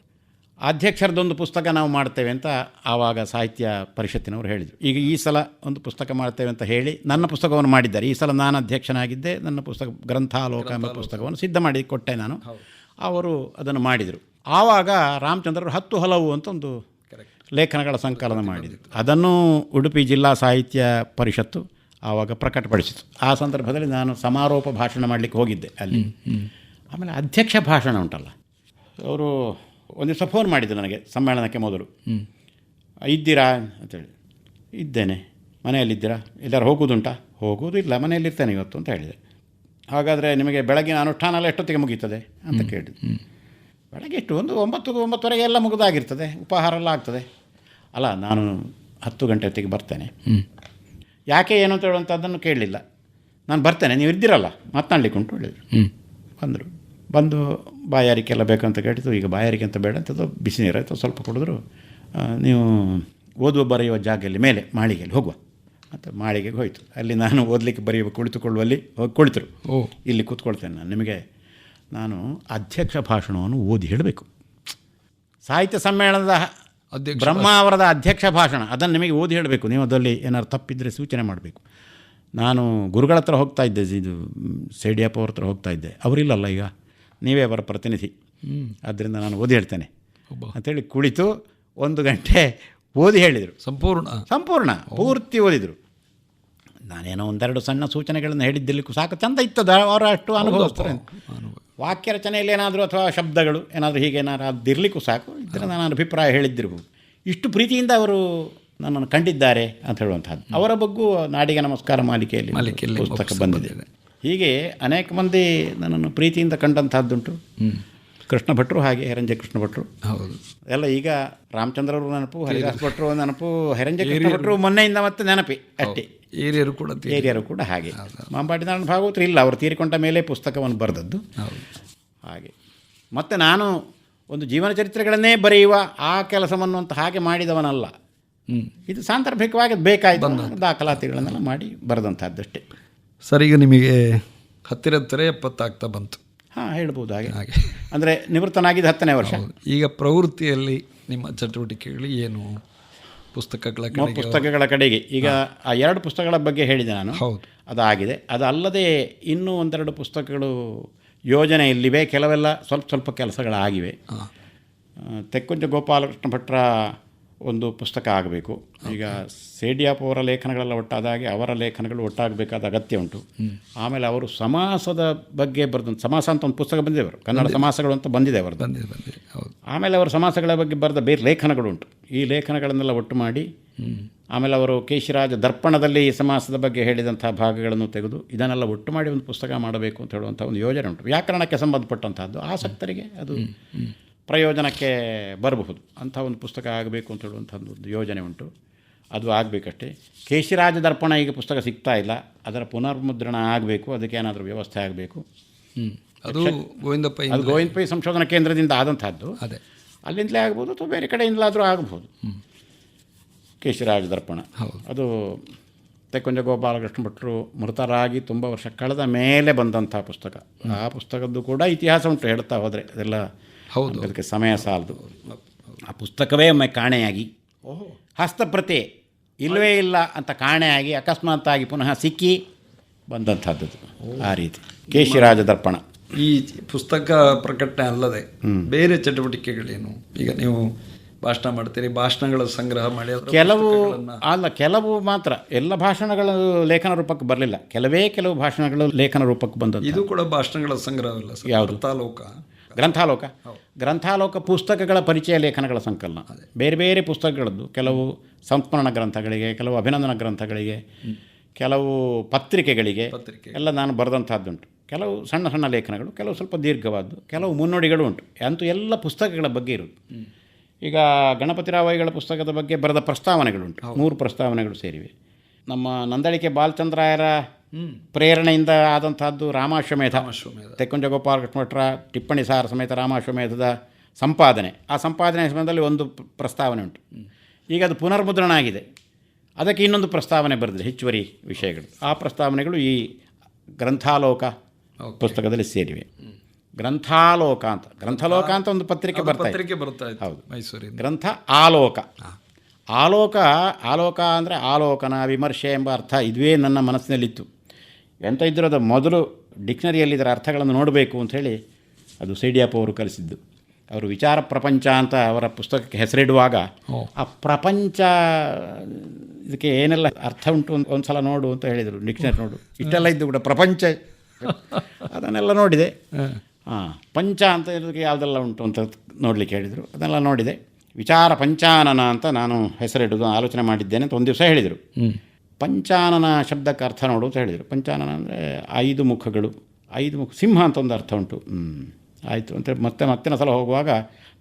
ಅಧ್ಯಕ್ಷರದೊಂದು ಪುಸ್ತಕ ನಾವು ಮಾಡ್ತೇವೆ ಅಂತ ಆವಾಗ ಸಾಹಿತ್ಯ ಪರಿಷತ್ತಿನವರು ಹೇಳಿದರು. ಈಗ ಈ ಸಲ ಒಂದು ಪುಸ್ತಕ ಮಾಡ್ತೇವೆ ಅಂತ ಹೇಳಿ ನನ್ನ ಪುಸ್ತಕವನ್ನು ಮಾಡಿದ್ದಾರೆ. ಈ ಸಲ ನಾನು ಅಧ್ಯಕ್ಷನಾಗಿದ್ದೆ ನನ್ನ ಪುಸ್ತಕ ಗ್ರಂಥಾಲೋಕ ಎಂಬ ಪುಸ್ತಕವನ್ನು ಸಿದ್ಧ ಮಾಡಿ ಕೊಟ್ಟೆ ನಾನು. ಅವರು ಅದನ್ನು ಮಾಡಿದರು. ಆವಾಗ ರಾಮಚಂದ್ರರು ಹತ್ತು ಹಲವು ಅಂತ ಒಂದು ಲೇಖನಗಳ ಸಂಕಲನ ಮಾಡಿದರು. ಅದನ್ನು ಉಡುಪಿ ಜಿಲ್ಲಾ ಸಾಹಿತ್ಯ ಪರಿಷತ್ತು ಆವಾಗ ಪ್ರಕಟಪಡಿಸಿತು. ಆ ಸಂದರ್ಭದಲ್ಲಿ ನಾನು ಸಮಾರೋಪ ಭಾಷಣ ಮಾಡಲಿಕ್ಕೆ ಹೋಗಿದ್ದೆ ಅಲ್ಲಿ. ಆಮೇಲೆ ಅಧ್ಯಕ್ಷ ಭಾಷಣ ಉಂಟಲ್ಲ. ಅವರು ಒಂದು ದಿವಸ ಫೋನ್ ಮಾಡಿದ್ದು ನನಗೆ ಸಮ್ಮೇಳನಕ್ಕೆ ಮೊದಲು. ಇದ್ದೀರಾ? ಅಂತೇಳಿ ಇದ್ದೇನೆ. ಮನೆಯಲ್ಲಿದ್ದೀರಾ? ಎಲ್ಲರೂ ಹೋಗೋದುಂಟಾ? ಹೋಗೋದು ಇಲ್ಲ ಮನೆಯಲ್ಲಿರ್ತೇನೆ ಇವತ್ತು ಅಂತ ಹೇಳಿದೆ. ಹಾಗಾದರೆ ನಿಮಗೆ ಬೆಳಗಿನ ಅನುಷ್ಠಾನ ಎಲ್ಲ ಎಷ್ಟೊತ್ತಿಗೆ ಮುಗೀತದೆ? ಅಂತ ಕೇಳಿದೆ ಬೆಳಗ್ಗೆ ಎಷ್ಟು? ಒಂದು ಒಂಬತ್ತು ಒಂಬತ್ತುವರೆಗೆ ಎಲ್ಲ ಮುಗಿದಾಗಿರ್ತದೆ. ಉಪಹಾರ ಎಲ್ಲ ಆಗ್ತದೆ. ಅಲ್ಲ ನಾನು ಹತ್ತು ಗಂಟೆ ಹೊತ್ತಿಗೆ ಬರ್ತೇನೆ. ಯಾಕೆ ಏನು ಅಂತ ಹೇಳುವಂಥದ್ದನ್ನು ಕೇಳಲಿಲ್ಲ. ನಾನು ಬರ್ತೇನೆ ನೀವು ಇದ್ದೀರಲ್ಲ ಮಾತನಾಡಲಿಕ್ಕೆ ಉಂಟು ಹೇಳಿದರು ಬಂದರು. ಬಂದು ಬಾಯಾರಿಕೆ ಎಲ್ಲ ಬೇಕಂತ ಕೇಳಿತು ಈಗ ಬಾಯಾರಿಕೆ ಅಂತ ಬೇಡ ಅಂತ ಬಿಸಿ ನೀರು ಆಯಿತು ಸ್ವಲ್ಪ ಕುಡಿದ್ರು. ನೀವು ಓದುವ ಬರೆಯುವ ಜಾಗದಲ್ಲಿ ಮೇಲೆ ಮಾಳಿಗೆಯಲ್ಲಿ ಹೋಗುವ. ಮತ್ತು ಮಾಳಿಗೆಗೆ ಹೋಯಿತು. ಅಲ್ಲಿ ನಾನು ಓದಲಿಕ್ಕೆ ಬರೆಯುವ ಕುಳಿತುಕೊಳ್ಳುವಲ್ಲಿ ಹೋಗಿ ಕುಳಿತರು. ಓ. ಇಲ್ಲಿ ಕೂತ್ಕೊಳ್ತೇನೆ ನಾನು. ನಿಮಗೆ ನಾನು ಅಧ್ಯಕ್ಷ ಭಾಷಣವನ್ನು ಓದಿ ಹೇಳಬೇಕು. ಸಾಹಿತ್ಯ ಸಮ್ಮೇಳನದ ಅಧ್ಯಕ್ಷ ಬ್ರಹ್ಮಾವರದ ಅಧ್ಯಕ್ಷ ಭಾಷಣ ಅದನ್ನು ನಿಮಗೆ ಓದಿ ಹೇಳಬೇಕು. ನೀವು ಅದರಲ್ಲಿ ಏನಾದ್ರು ತಪ್ಪಿದ್ದರೆ ಸೂಚನೆ ಮಾಡಬೇಕು. ನಾನು ಗುರುಗಳ ಹತ್ರ ಹೋಗ್ತಾ ಇದ್ದೆ ಇದು ಸೇಡಿಯಪ್ಪ ಅವ್ರ ಹತ್ರ ಹೋಗ್ತಾ ಇದ್ದೆ. ಅವರಿಲ್ಲಲ್ಲ ಈಗ? ನೀವೇ ಅವರ ಪ್ರತಿನಿಧಿ. ಆದ್ದರಿಂದ ನಾನು ಓದಿ ಹೇಳ್ತೇನೆ. ಅಂತೇಳಿ ಕುಳಿತು ಒಂದು ಗಂಟೆ ಓದಿ ಹೇಳಿದರು. ಸಂಪೂರ್ಣ? ಸಂಪೂರ್ಣ ಪೂರ್ತಿ ಓದಿದರು. ನಾನೇನೋ ಒಂದೆರಡು ಸಣ್ಣ ಸೂಚನೆಗಳನ್ನು ಹೇಳಿದ್ದಲಿಕ್ಕೂ ಸಾಕು. ಚಂದ ಇತ್ತದ ಅವರ ಅಷ್ಟು ಅನುಭವಿಸ್ತಾರೆ ಅನುಭವ. ವಾಕ್ಯ ರಚನೆಯಲ್ಲಿ ಏನಾದರೂ ಅಥವಾ ಶಬ್ದಗಳು ಏನಾದರೂ ಹೀಗೆ ಏನಾದ್ರು ಅದಿರಲಿಕ್ಕೂ ಸಾಕು. ಇದರ ನಾನು ಅಭಿಪ್ರಾಯ ಹೇಳಿದ್ದಿರ್ಬೋದು. ಇಷ್ಟು ಪ್ರೀತಿಯಿಂದ ಅವರು ನನ್ನನ್ನು ಕಂಡಿದ್ದಾರೆ ಅಂತ ಹೇಳುವಂಥದ್ದು. ಅವರ ಬಗ್ಗೆ ನಾಡಿಗೆ ನಮಸ್ಕಾರ ಮಾಲಿಕೆಯಲ್ಲಿ ಪುಸ್ತಕ ಬಂದಿದೆ. ಹೀಗೆ ಅನೇಕ ಮಂದಿ ನನ್ನನ್ನು ಪ್ರೀತಿಯಿಂದ ಕಂಡಂತಹದ್ದುಂಟು ಕೃಷ್ಣ ಭಟ್ರು ಹಾಗೆ ಹೆರಂಜೆ ಕೃಷ್ಣ ಭಟ್ರು. ಹೌದು. ಎಲ್ಲ ಈಗ ರಾಮಚಂದ್ರವರು ನೆನಪು ಹರಿದಾಸ್ ಭಟ್ರು ನೆನಪು ಹೆರಂಜೆ ಕೃಷ್ಣ ಭಟ್ರು ಮೊನ್ನೆಯಿಂದ ಮತ್ತೆ ನೆನಪಿ ಅಷ್ಟೇ. ಹಿರಿಯರು ಕೂಡ ಏರಿಯರು ಕೂಡ ಹಾಗೆ. ಮಾಂಬಾಟಿ ನಾರಾಯಣ ಭಾಗವತರು ಇಲ್ಲ ಅವರು ತೀರಿಕೊಂಡ ಮೇಲೆ ಪುಸ್ತಕವನ್ನು ಬರೆದದ್ದು. ಹಾಗೆ. ಮತ್ತು ನಾನು ಒಂದು ಜೀವನ ಚರಿತ್ರೆಗಳನ್ನೇ ಬರೆಯುವ ಆ ಕೆಲಸವನ್ನು ಅಂತ ಹಾಗೆ ಮಾಡಿದವನಲ್ಲ. ಇದು ಸಾಂದರ್ಭಿಕವಾಗಿ ಬೇಕಾಯಿತು. ದಾಖಲಾತಿಗಳನ್ನೆಲ್ಲ ಮಾಡಿ ಬರೆದಂಥದ್ದಷ್ಟೇ. ಸರ್ ಈಗ ನಿಮಗೆ ಹತ್ತಿರ ಹತ್ತಿರ ಎಪ್ಪತ್ತಾಗ್ತಾ ಬಂತು. ಹಾಂ ಹೇಳ್ಬೋದು ಹಾಗೆ. ಹಾಗೆ. ಅಂದರೆ ನಿವೃತ್ತನಾಗಿದ್ದು ಹತ್ತನೇ ವರ್ಷ. ಈಗ ಪ್ರವೃತ್ತಿಯಲ್ಲಿ ನಿಮ್ಮ ಚಟುವಟಿಕೆಗಳು ಏನು? ಪುಸ್ತಕಗಳ ಕಡೆಗೆ ಪುಸ್ತಕಗಳ ಕಡೆಗೆ. ಈಗ ಆ ಎರಡು ಪುಸ್ತಕಗಳ ಬಗ್ಗೆ ಹೇಳಿದೆ ನಾನು. ಹೌದು. ಅದಾಗಿದೆ. ಅದಲ್ಲದೆ ಇನ್ನೂ ಒಂದೆರಡು ಪುಸ್ತಕಗಳು ಯೋಜನೆಯಲ್ಲಿವೆ ಕೆಲವೆಲ್ಲ ಸ್ವಲ್ಪ ಸ್ವಲ್ಪ ಕೆಲಸಗಳಾಗಿವೆ. ತೆಕ್ಕುಂಜ ಗೋಪಾಲಕೃಷ್ಣ ಭಟ್ರ ಒಂದು ಪುಸ್ತಕ ಆಗಬೇಕು. ಈಗ ಸೇಡಿಯಾಪ್ ಅವರ ಲೇಖನಗಳೆಲ್ಲ ಒಟ್ಟಾದಾಗೆ ಅವರ ಲೇಖನಗಳು ಒಟ್ಟಾಗಬೇಕಾದ ಅಗತ್ಯ ಉಂಟು. ಆಮೇಲೆ ಅವರು ಸಮಾಸದ ಬಗ್ಗೆ ಬರೆದ ಸಮಾಸ ಅಂತ ಒಂದು ಪುಸ್ತಕ ಬಂದಿದೆ ಅವರು. ಕನ್ನಡ ಸಮಾಸಗಳು ಅಂತ ಬಂದಿದೆ ಅವರು ಆಮೇಲೆ ಅವರು ಸಮಾಸಗಳ ಬಗ್ಗೆ ಬರೆದ ಬೇರೆ ಲೇಖನಗಳು ಉಂಟು. ಈ ಲೇಖನಗಳನ್ನೆಲ್ಲ ಒಟ್ಟು ಮಾಡಿ ಆಮೇಲೆ ಅವರು ಕೇಶಿರಾಜ ದರ್ಪಣದಲ್ಲಿ ಈ ಸಮಾಸದ ಬಗ್ಗೆ ಹೇಳಿದಂಥ ಭಾಗಗಳನ್ನು ತೆಗೆದು ಇದನ್ನೆಲ್ಲ ಒಟ್ಟು ಮಾಡಿ ಒಂದು ಪುಸ್ತಕ ಮಾಡಬೇಕು ಅಂತ ಹೇಳುವಂಥ ಒಂದು ಯೋಜನೆ ಉಂಟು. ವ್ಯಾಕರಣಕ್ಕೆ ಸಂಬಂಧಪಟ್ಟಂತಹದ್ದು. ಆಸಕ್ತರಿಗೆ ಅದು ಪ್ರಯೋಜನಕ್ಕೆ ಬರಬಹುದು. ಅಂಥ ಒಂದು ಪುಸ್ತಕ ಆಗಬೇಕು ಅಂತ ಹೇಳುವಂಥದ್ದು ಒಂದು ಯೋಜನೆ ಉಂಟು. ಅದು ಆಗಬೇಕಷ್ಟೇ. ಕೇಶಿರಾಜ ದರ್ಪಣ ಈಗ ಪುಸ್ತಕ ಸಿಗ್ತಾ ಇಲ್ಲ. ಅದರ ಪುನರ್ಮುದ್ರಣ ಆಗಬೇಕು. ಅದಕ್ಕೆ ಏನಾದರೂ ವ್ಯವಸ್ಥೆ ಆಗಬೇಕು. ಅದು ಗೋವಿಂದಪ್ಪ ಅದು ಗೋವಿಂದ ಪೈ ಸಂಶೋಧನಾ ಕೇಂದ್ರದಿಂದ ಆದಂಥದ್ದು. ಅದೇ. ಅಲ್ಲಿಂದಲೇ ಆಗ್ಬೋದು ಅಥವಾ ಬೇರೆ ಕಡೆಯಿಂದಲಾದರೂ ಆಗಬಹುದು ಕೇಶಿರಾಜ ದರ್ಪಣ. ಅದು ತೆಕ್ಕುಂಜ ಗೋಪಾಲಕೃಷ್ಣ ಭಟ್ರು ಮೃತರಾಗಿ ತುಂಬ ವರ್ಷ ಕಳೆದ ಮೇಲೆ ಬಂದಂಥ ಪುಸ್ತಕ. ಆ ಪುಸ್ತಕದ್ದು ಕೂಡ ಇತಿಹಾಸ ಉಂಟು ಹೇಳ್ತಾ ಹೋದರೆ. ಅದೆಲ್ಲ ಹೌದು. ಅದಕ್ಕೆ ಸಮಯ ಸಾಲದು. ಆ ಪುಸ್ತಕವೇ ಒಮ್ಮೆ ಕಾಣೆಯಾಗಿ. ಹಸ್ತಪ್ರತಿ ಇಲ್ಲವೇ ಇಲ್ಲ ಅಂತ ಕಾಣೆಯಾಗಿ ಅಕಸ್ಮಾತ್ತಾಗಿ ಪುನಃ ಸಿಕ್ಕಿ ಬಂದಂಥದ್ದು ಆ ರೀತಿ. ಕೇಶಿರಾಜ ದರ್ಪಣ ಈ ಪುಸ್ತಕ ಪ್ರಕಟಣೆ ಅಲ್ಲದೆ ಬೇರೆ ಚಟುವಟಿಕೆಗಳೇನು? ಈಗ ನೀವು ಭಾಷಣ ಮಾಡ್ತೀರಿ ಭಾಷಣಗಳ ಸಂಗ್ರಹ ಮಾಡಿ ಕೆಲವು ಅಲ್ಲ ಕೆಲವು ಮಾತ್ರ. ಎಲ್ಲ ಭಾಷಣಗಳು ಲೇಖನ ರೂಪಕ್ಕೆ ಬರಲಿಲ್ಲ. ಕೆಲವೇ ಕೆಲವು ಭಾಷಣಗಳು ಲೇಖನ ರೂಪಕ್ಕೆ ಬಂದದ್ದು ಇದು ಕೂಡ ಭಾಷಣಗಳ ಸಂಗ್ರಹವಿಲ್ಲ ಸರ್. ಯಾವುದು? ವೃತ್ತಾಲೋಕ ಗ್ರಂಥಾಲೋಕ. ಗ್ರಂಥಾಲೋಕ ಪುಸ್ತಕಗಳ ಪರಿಚಯ ಲೇಖನಗಳ ಸಂಕಲನ. ಬೇರೆ ಬೇರೆ ಪುಸ್ತಕಗಳದ್ದು. ಕೆಲವು ಸಂಸ್ಮರಣ ಗ್ರಂಥಗಳಿಗೆ ಕೆಲವು ಅಭಿನಂದನ ಗ್ರಂಥಗಳಿಗೆ ಕೆಲವು ಪತ್ರಿಕೆಗಳಿಗೆ ಪತ್ರಿಕೆ. ಎಲ್ಲ ನಾನು ಬರೆದಂಥದ್ದುಂಟು. ಕೆಲವು ಸಣ್ಣ ಸಣ್ಣ ಲೇಖನಗಳು ಕೆಲವು ಸ್ವಲ್ಪ ದೀರ್ಘವಾದ್ದು ಕೆಲವು ಮುನ್ನುಡಿಗಳು ಉಂಟು. ಅಂತೂ ಎಲ್ಲ ಪುಸ್ತಕಗಳ ಬಗ್ಗೆ ಇರುವುದು. ಈಗ ಗಣಪತಿ ರಾವಯ್ಯಗಳ ಪುಸ್ತಕದ ಬಗ್ಗೆ ಬರೆದ ಪ್ರಸ್ತಾವನೆಗಳುಂಟು ಮೂರು ಪ್ರಸ್ತಾವನೆಗಳು ಸೇರಿವೆ. ನಮ್ಮ ನಂದಳಿಕೆ ಬಾಲಚಂದ್ರಾಯರ ಪ್ರೇರಣೆಯಿಂದ ಆದಂಥದ್ದು ರಾಮಾಶ್ವಮೇಧ. ತೆಕ್ಕುಂಜ ಗೋಪಾಲಕೃಷ್ಣ ಭಟ್ರ ಟಿಪ್ಪಣಿ ಸಾರ ಸಮೇತ ರಾಮಾಶ್ವಮೇಧದ ಸಂಪಾದನೆ. ಆ ಸಂಪಾದನೆ ಸಂಬಂಧದಲ್ಲಿ ಒಂದು ಪ್ರಸ್ತಾವನೆ ಉಂಟು. ಈಗ ಅದು ಪುನರ್ಮುದ್ರಣ ಆಗಿದೆ ಅದಕ್ಕೆ ಇನ್ನೊಂದು ಪ್ರಸ್ತಾವನೆ ಬರೆದಿದೆ ಹೆಚ್ಚುವರಿ ವಿಷಯಗಳು. ಆ ಪ್ರಸ್ತಾವನೆಗಳು ಈ ಗ್ರಂಥಾಲೋಕ. ಪುಸ್ತಕದಲ್ಲಿ ಸೇರಿವೆ. ಗ್ರಂಥಾಲೋಕ ಅಂತ. ಗ್ರಂಥಾಲೋಕ ಅಂತ ಒಂದು ಪತ್ರಿಕೆ ಬರ್ತಾ ಪತ್ರಿಕೆ ಬರ್ತಾ ಹೌದು. ಮೈಸೂರಿನ ಗ್ರಂಥ ಆಲೋಕ. ಆಲೋಕ ಆಲೋಕ ಅಂದರೆ ಆಲೋಕನ ವಿಮರ್ಶೆ ಎಂಬ ಅರ್ಥ ಇದುವೇ ನನ್ನ ಮನಸ್ಸಿನಲ್ಲಿತ್ತು. ಎಂತ ಇದ್ದರೂ ಅದು ಮೊದಲು ಡಿಕ್ಷನರಿಯಲ್ಲಿ ಇದರ ಅರ್ಥಗಳನ್ನು ನೋಡಬೇಕು ಅಂಥೇಳಿ ಅದು ಸಿಡಿಯಪ್ಪ ಅವರು ಕಲಿಸಿದ್ದು. ಅವರು ವಿಚಾರ ಪ್ರಪಂಚ ಅಂತ ಅವರ ಪುಸ್ತಕಕ್ಕೆ ಹೆಸರಿಡುವಾಗ ಆ ಪ್ರಪಂಚ ಇದಕ್ಕೆ ಏನೆಲ್ಲ ಅರ್ಥ ಉಂಟು ಒಂದು ಒಂದು ಸಲ ನೋಡು ಅಂತ ಹೇಳಿದರು ಡಿಕ್ಷನರಿ ನೋಡು. ಇಷ್ಟೆಲ್ಲ ಇದ್ದು ಕೂಡ ಪ್ರಪಂಚ. ಅದನ್ನೆಲ್ಲ ನೋಡಿದೆ. ಹಾಂ. ಪಂಚ ಅಂತ ಇದಕ್ಕೆ ಯಾವುದೆಲ್ಲ ಉಂಟು ಅಂತ ನೋಡಲಿಕ್ಕೆ ಹೇಳಿದರು. ಅದನ್ನೆಲ್ಲ ನೋಡಿದೆ. ವಿಚಾರ ಪಂಚಾನನ ಅಂತ ನಾನು ಹೆಸರಿಡೋದು ಆಲೋಚನೆ ಮಾಡಿದ್ದೇನೆ ಅಂತ ಒಂದು ದಿವಸ ಹೇಳಿದರು. ಪಂಚಾನನ ಶಬ್ದಕ್ಕೆ ಅರ್ಥ ನೋಡು ಅಂತ ಹೇಳಿದರು. ಪಂಚಾನನ ಅಂದರೆ ಐದು ಮುಖಗಳು ಐದು ಮುಖ ಸಿಂಹ ಅಂತ ಒಂದು ಅರ್ಥ ಉಂಟು. ಹ್ಞೂ ಆಯಿತು. ಅಂತ ಮತ್ತೆ ಮತ್ತೆ ಸಲ ಹೋಗುವಾಗ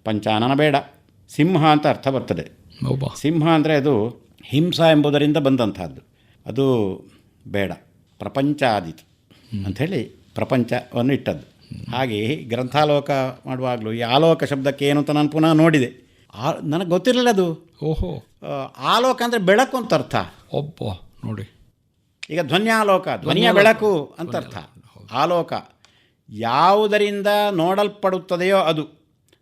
ಪಂಚಾನನ ಬೇಡ ಸಿಂಹ ಅಂತ ಅರ್ಥ ಬರ್ತದೆ. ಸಿಂಹ ಅಂದರೆ ಅದು ಹಿಂಸಾ ಎಂಬುದರಿಂದ ಬಂದಂಥದ್ದು ಅದು ಬೇಡ ಪ್ರಪಂಚ ಆದೀತು ಅಂಥೇಳಿ ಪ್ರಪಂಚವನ್ನು ಇಟ್ಟದ್ದು. ಹಾಗೆ ಗ್ರಂಥಾಲೋಕ ಮಾಡುವಾಗಲೂ ಈ ಆಲೋಕ ಶಬ್ದಕ್ಕೆ ಏನು ಅಂತ ನಾನು ಪುನಃ ನೋಡಿದೆ. ಆ ನನಗೆ ಗೊತ್ತಿರಲಿಲ್ಲ ಅದು. ಓಹೋ. ಆಲೋಕ ಅಂದರೆ ಬೆಳಕು ಅಂತ ಅರ್ಥ. ಒಬ್ಬ. ನೋಡಿ. ಈಗ ಧ್ವನ್ಯಾಲೋಕ ಧ್ವನಿಯ ಬೆಳಕು ಅಂತ ಅರ್ಥ. ಆಲೋಕ ಯಾವುದರಿಂದ ನೋಡಲ್ಪಡುತ್ತದೆಯೋ ಅದು.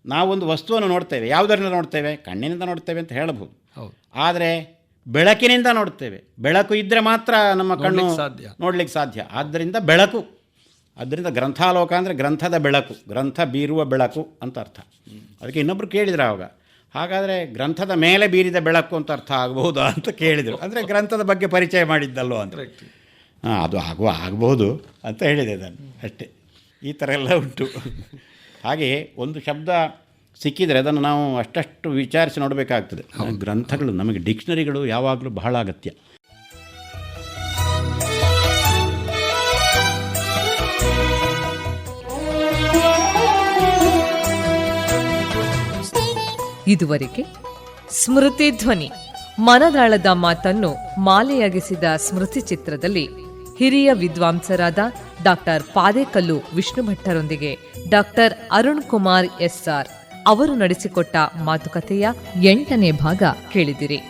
ನಾವೊಂದು ವಸ್ತುವನ್ನು ನೋಡ್ತೇವೆ. ಯಾವುದರಿಂದ ನೋಡ್ತೇವೆ? ಕಣ್ಣಿನಿಂದ ನೋಡ್ತೇವೆ ಅಂತ ಹೇಳಬಹುದು. ಹೌದು. ಆದರೆ ಬೆಳಕಿನಿಂದ ನೋಡ್ತೇವೆ. ಬೆಳಕು ಇದ್ದರೆ ಮಾತ್ರ ನಮ್ಮ ಕಣ್ಣು ಸಾಧ್ಯ. ನೋಡ್ಲಿಕ್ಕೆ ಸಾಧ್ಯ. ಆದ್ದರಿಂದ ಬೆಳಕು. ಅದರಿಂದ ಗ್ರಂಥಾಲೋಕ ಅಂದರೆ ಗ್ರಂಥದ ಬೆಳಕು. ಗ್ರಂಥ ಬೀರುವ ಬೆಳಕು ಅಂತ ಅರ್ಥ. ಅದಕ್ಕೆ ಇನ್ನೊಬ್ರು ಕೇಳಿದ್ರು ಆವಾಗ ಹಾಗಾದರೆ ಗ್ರಂಥದ ಮೇಲೆ ಬೀರಿದ ಬೆಳಕು ಅಂತ ಅರ್ಥ ಆಗಬಹುದಾ ಅಂತ ಕೇಳಿದರು. ಅಂದರೆ ಗ್ರಂಥದ ಬಗ್ಗೆ ಪರಿಚಯ ಮಾಡಿದ್ದಲ್ಲೋ ಅಂತ. ಹಾಂ ಅದು ಆಗುವ ಆಗಬಹುದು ಅಂತ ಹೇಳಿದೆ ನಾನು. ಅಷ್ಟೇ. ಈ ಥರ ಎಲ್ಲ ಉಂಟು. ಹಾಗೆಯೇ ಒಂದು ಶಬ್ದ ಸಿಕ್ಕಿದರೆ ಅದನ್ನು ನಾವು ಅಷ್ಟಷ್ಟು ವಿಚಾರಿಸಿ ನೋಡಬೇಕಾಗ್ತದೆ. ಗ್ರಂಥಗಳು ನಮಗೆ ಡಿಕ್ಷನರಿಗಳು ಯಾವಾಗಲೂ ಬಹಳ ಅಗತ್ಯ. ಇದುವರೆಗೆ ಸ್ಮೃತಿ ಧ್ವನಿ. ಮನದಾಳದ ಮಾತನ್ನು ಮಾಲೆಯಾಗಿಸಿದ ಸ್ಮೃತಿ ಚಿತ್ರದಲ್ಲಿ ಹಿರಿಯ ವಿದ್ವಾಂಸರಾದ doctor Padekallu Vishnu ಭಟ್ಟರೊಂದಿಗೆ doctor Arun Kumar S R ಅವರು ನಡೆಸಿಕೊಟ್ಟ ಮಾತುಕತೆಯ ಎಂಟನೇ ಭಾಗ ಕೇಳಿದಿರಿ.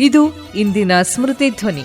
ಇದು ಇಂದಿನ ಸ್ಮೃತಿ ಧ್ವನಿ.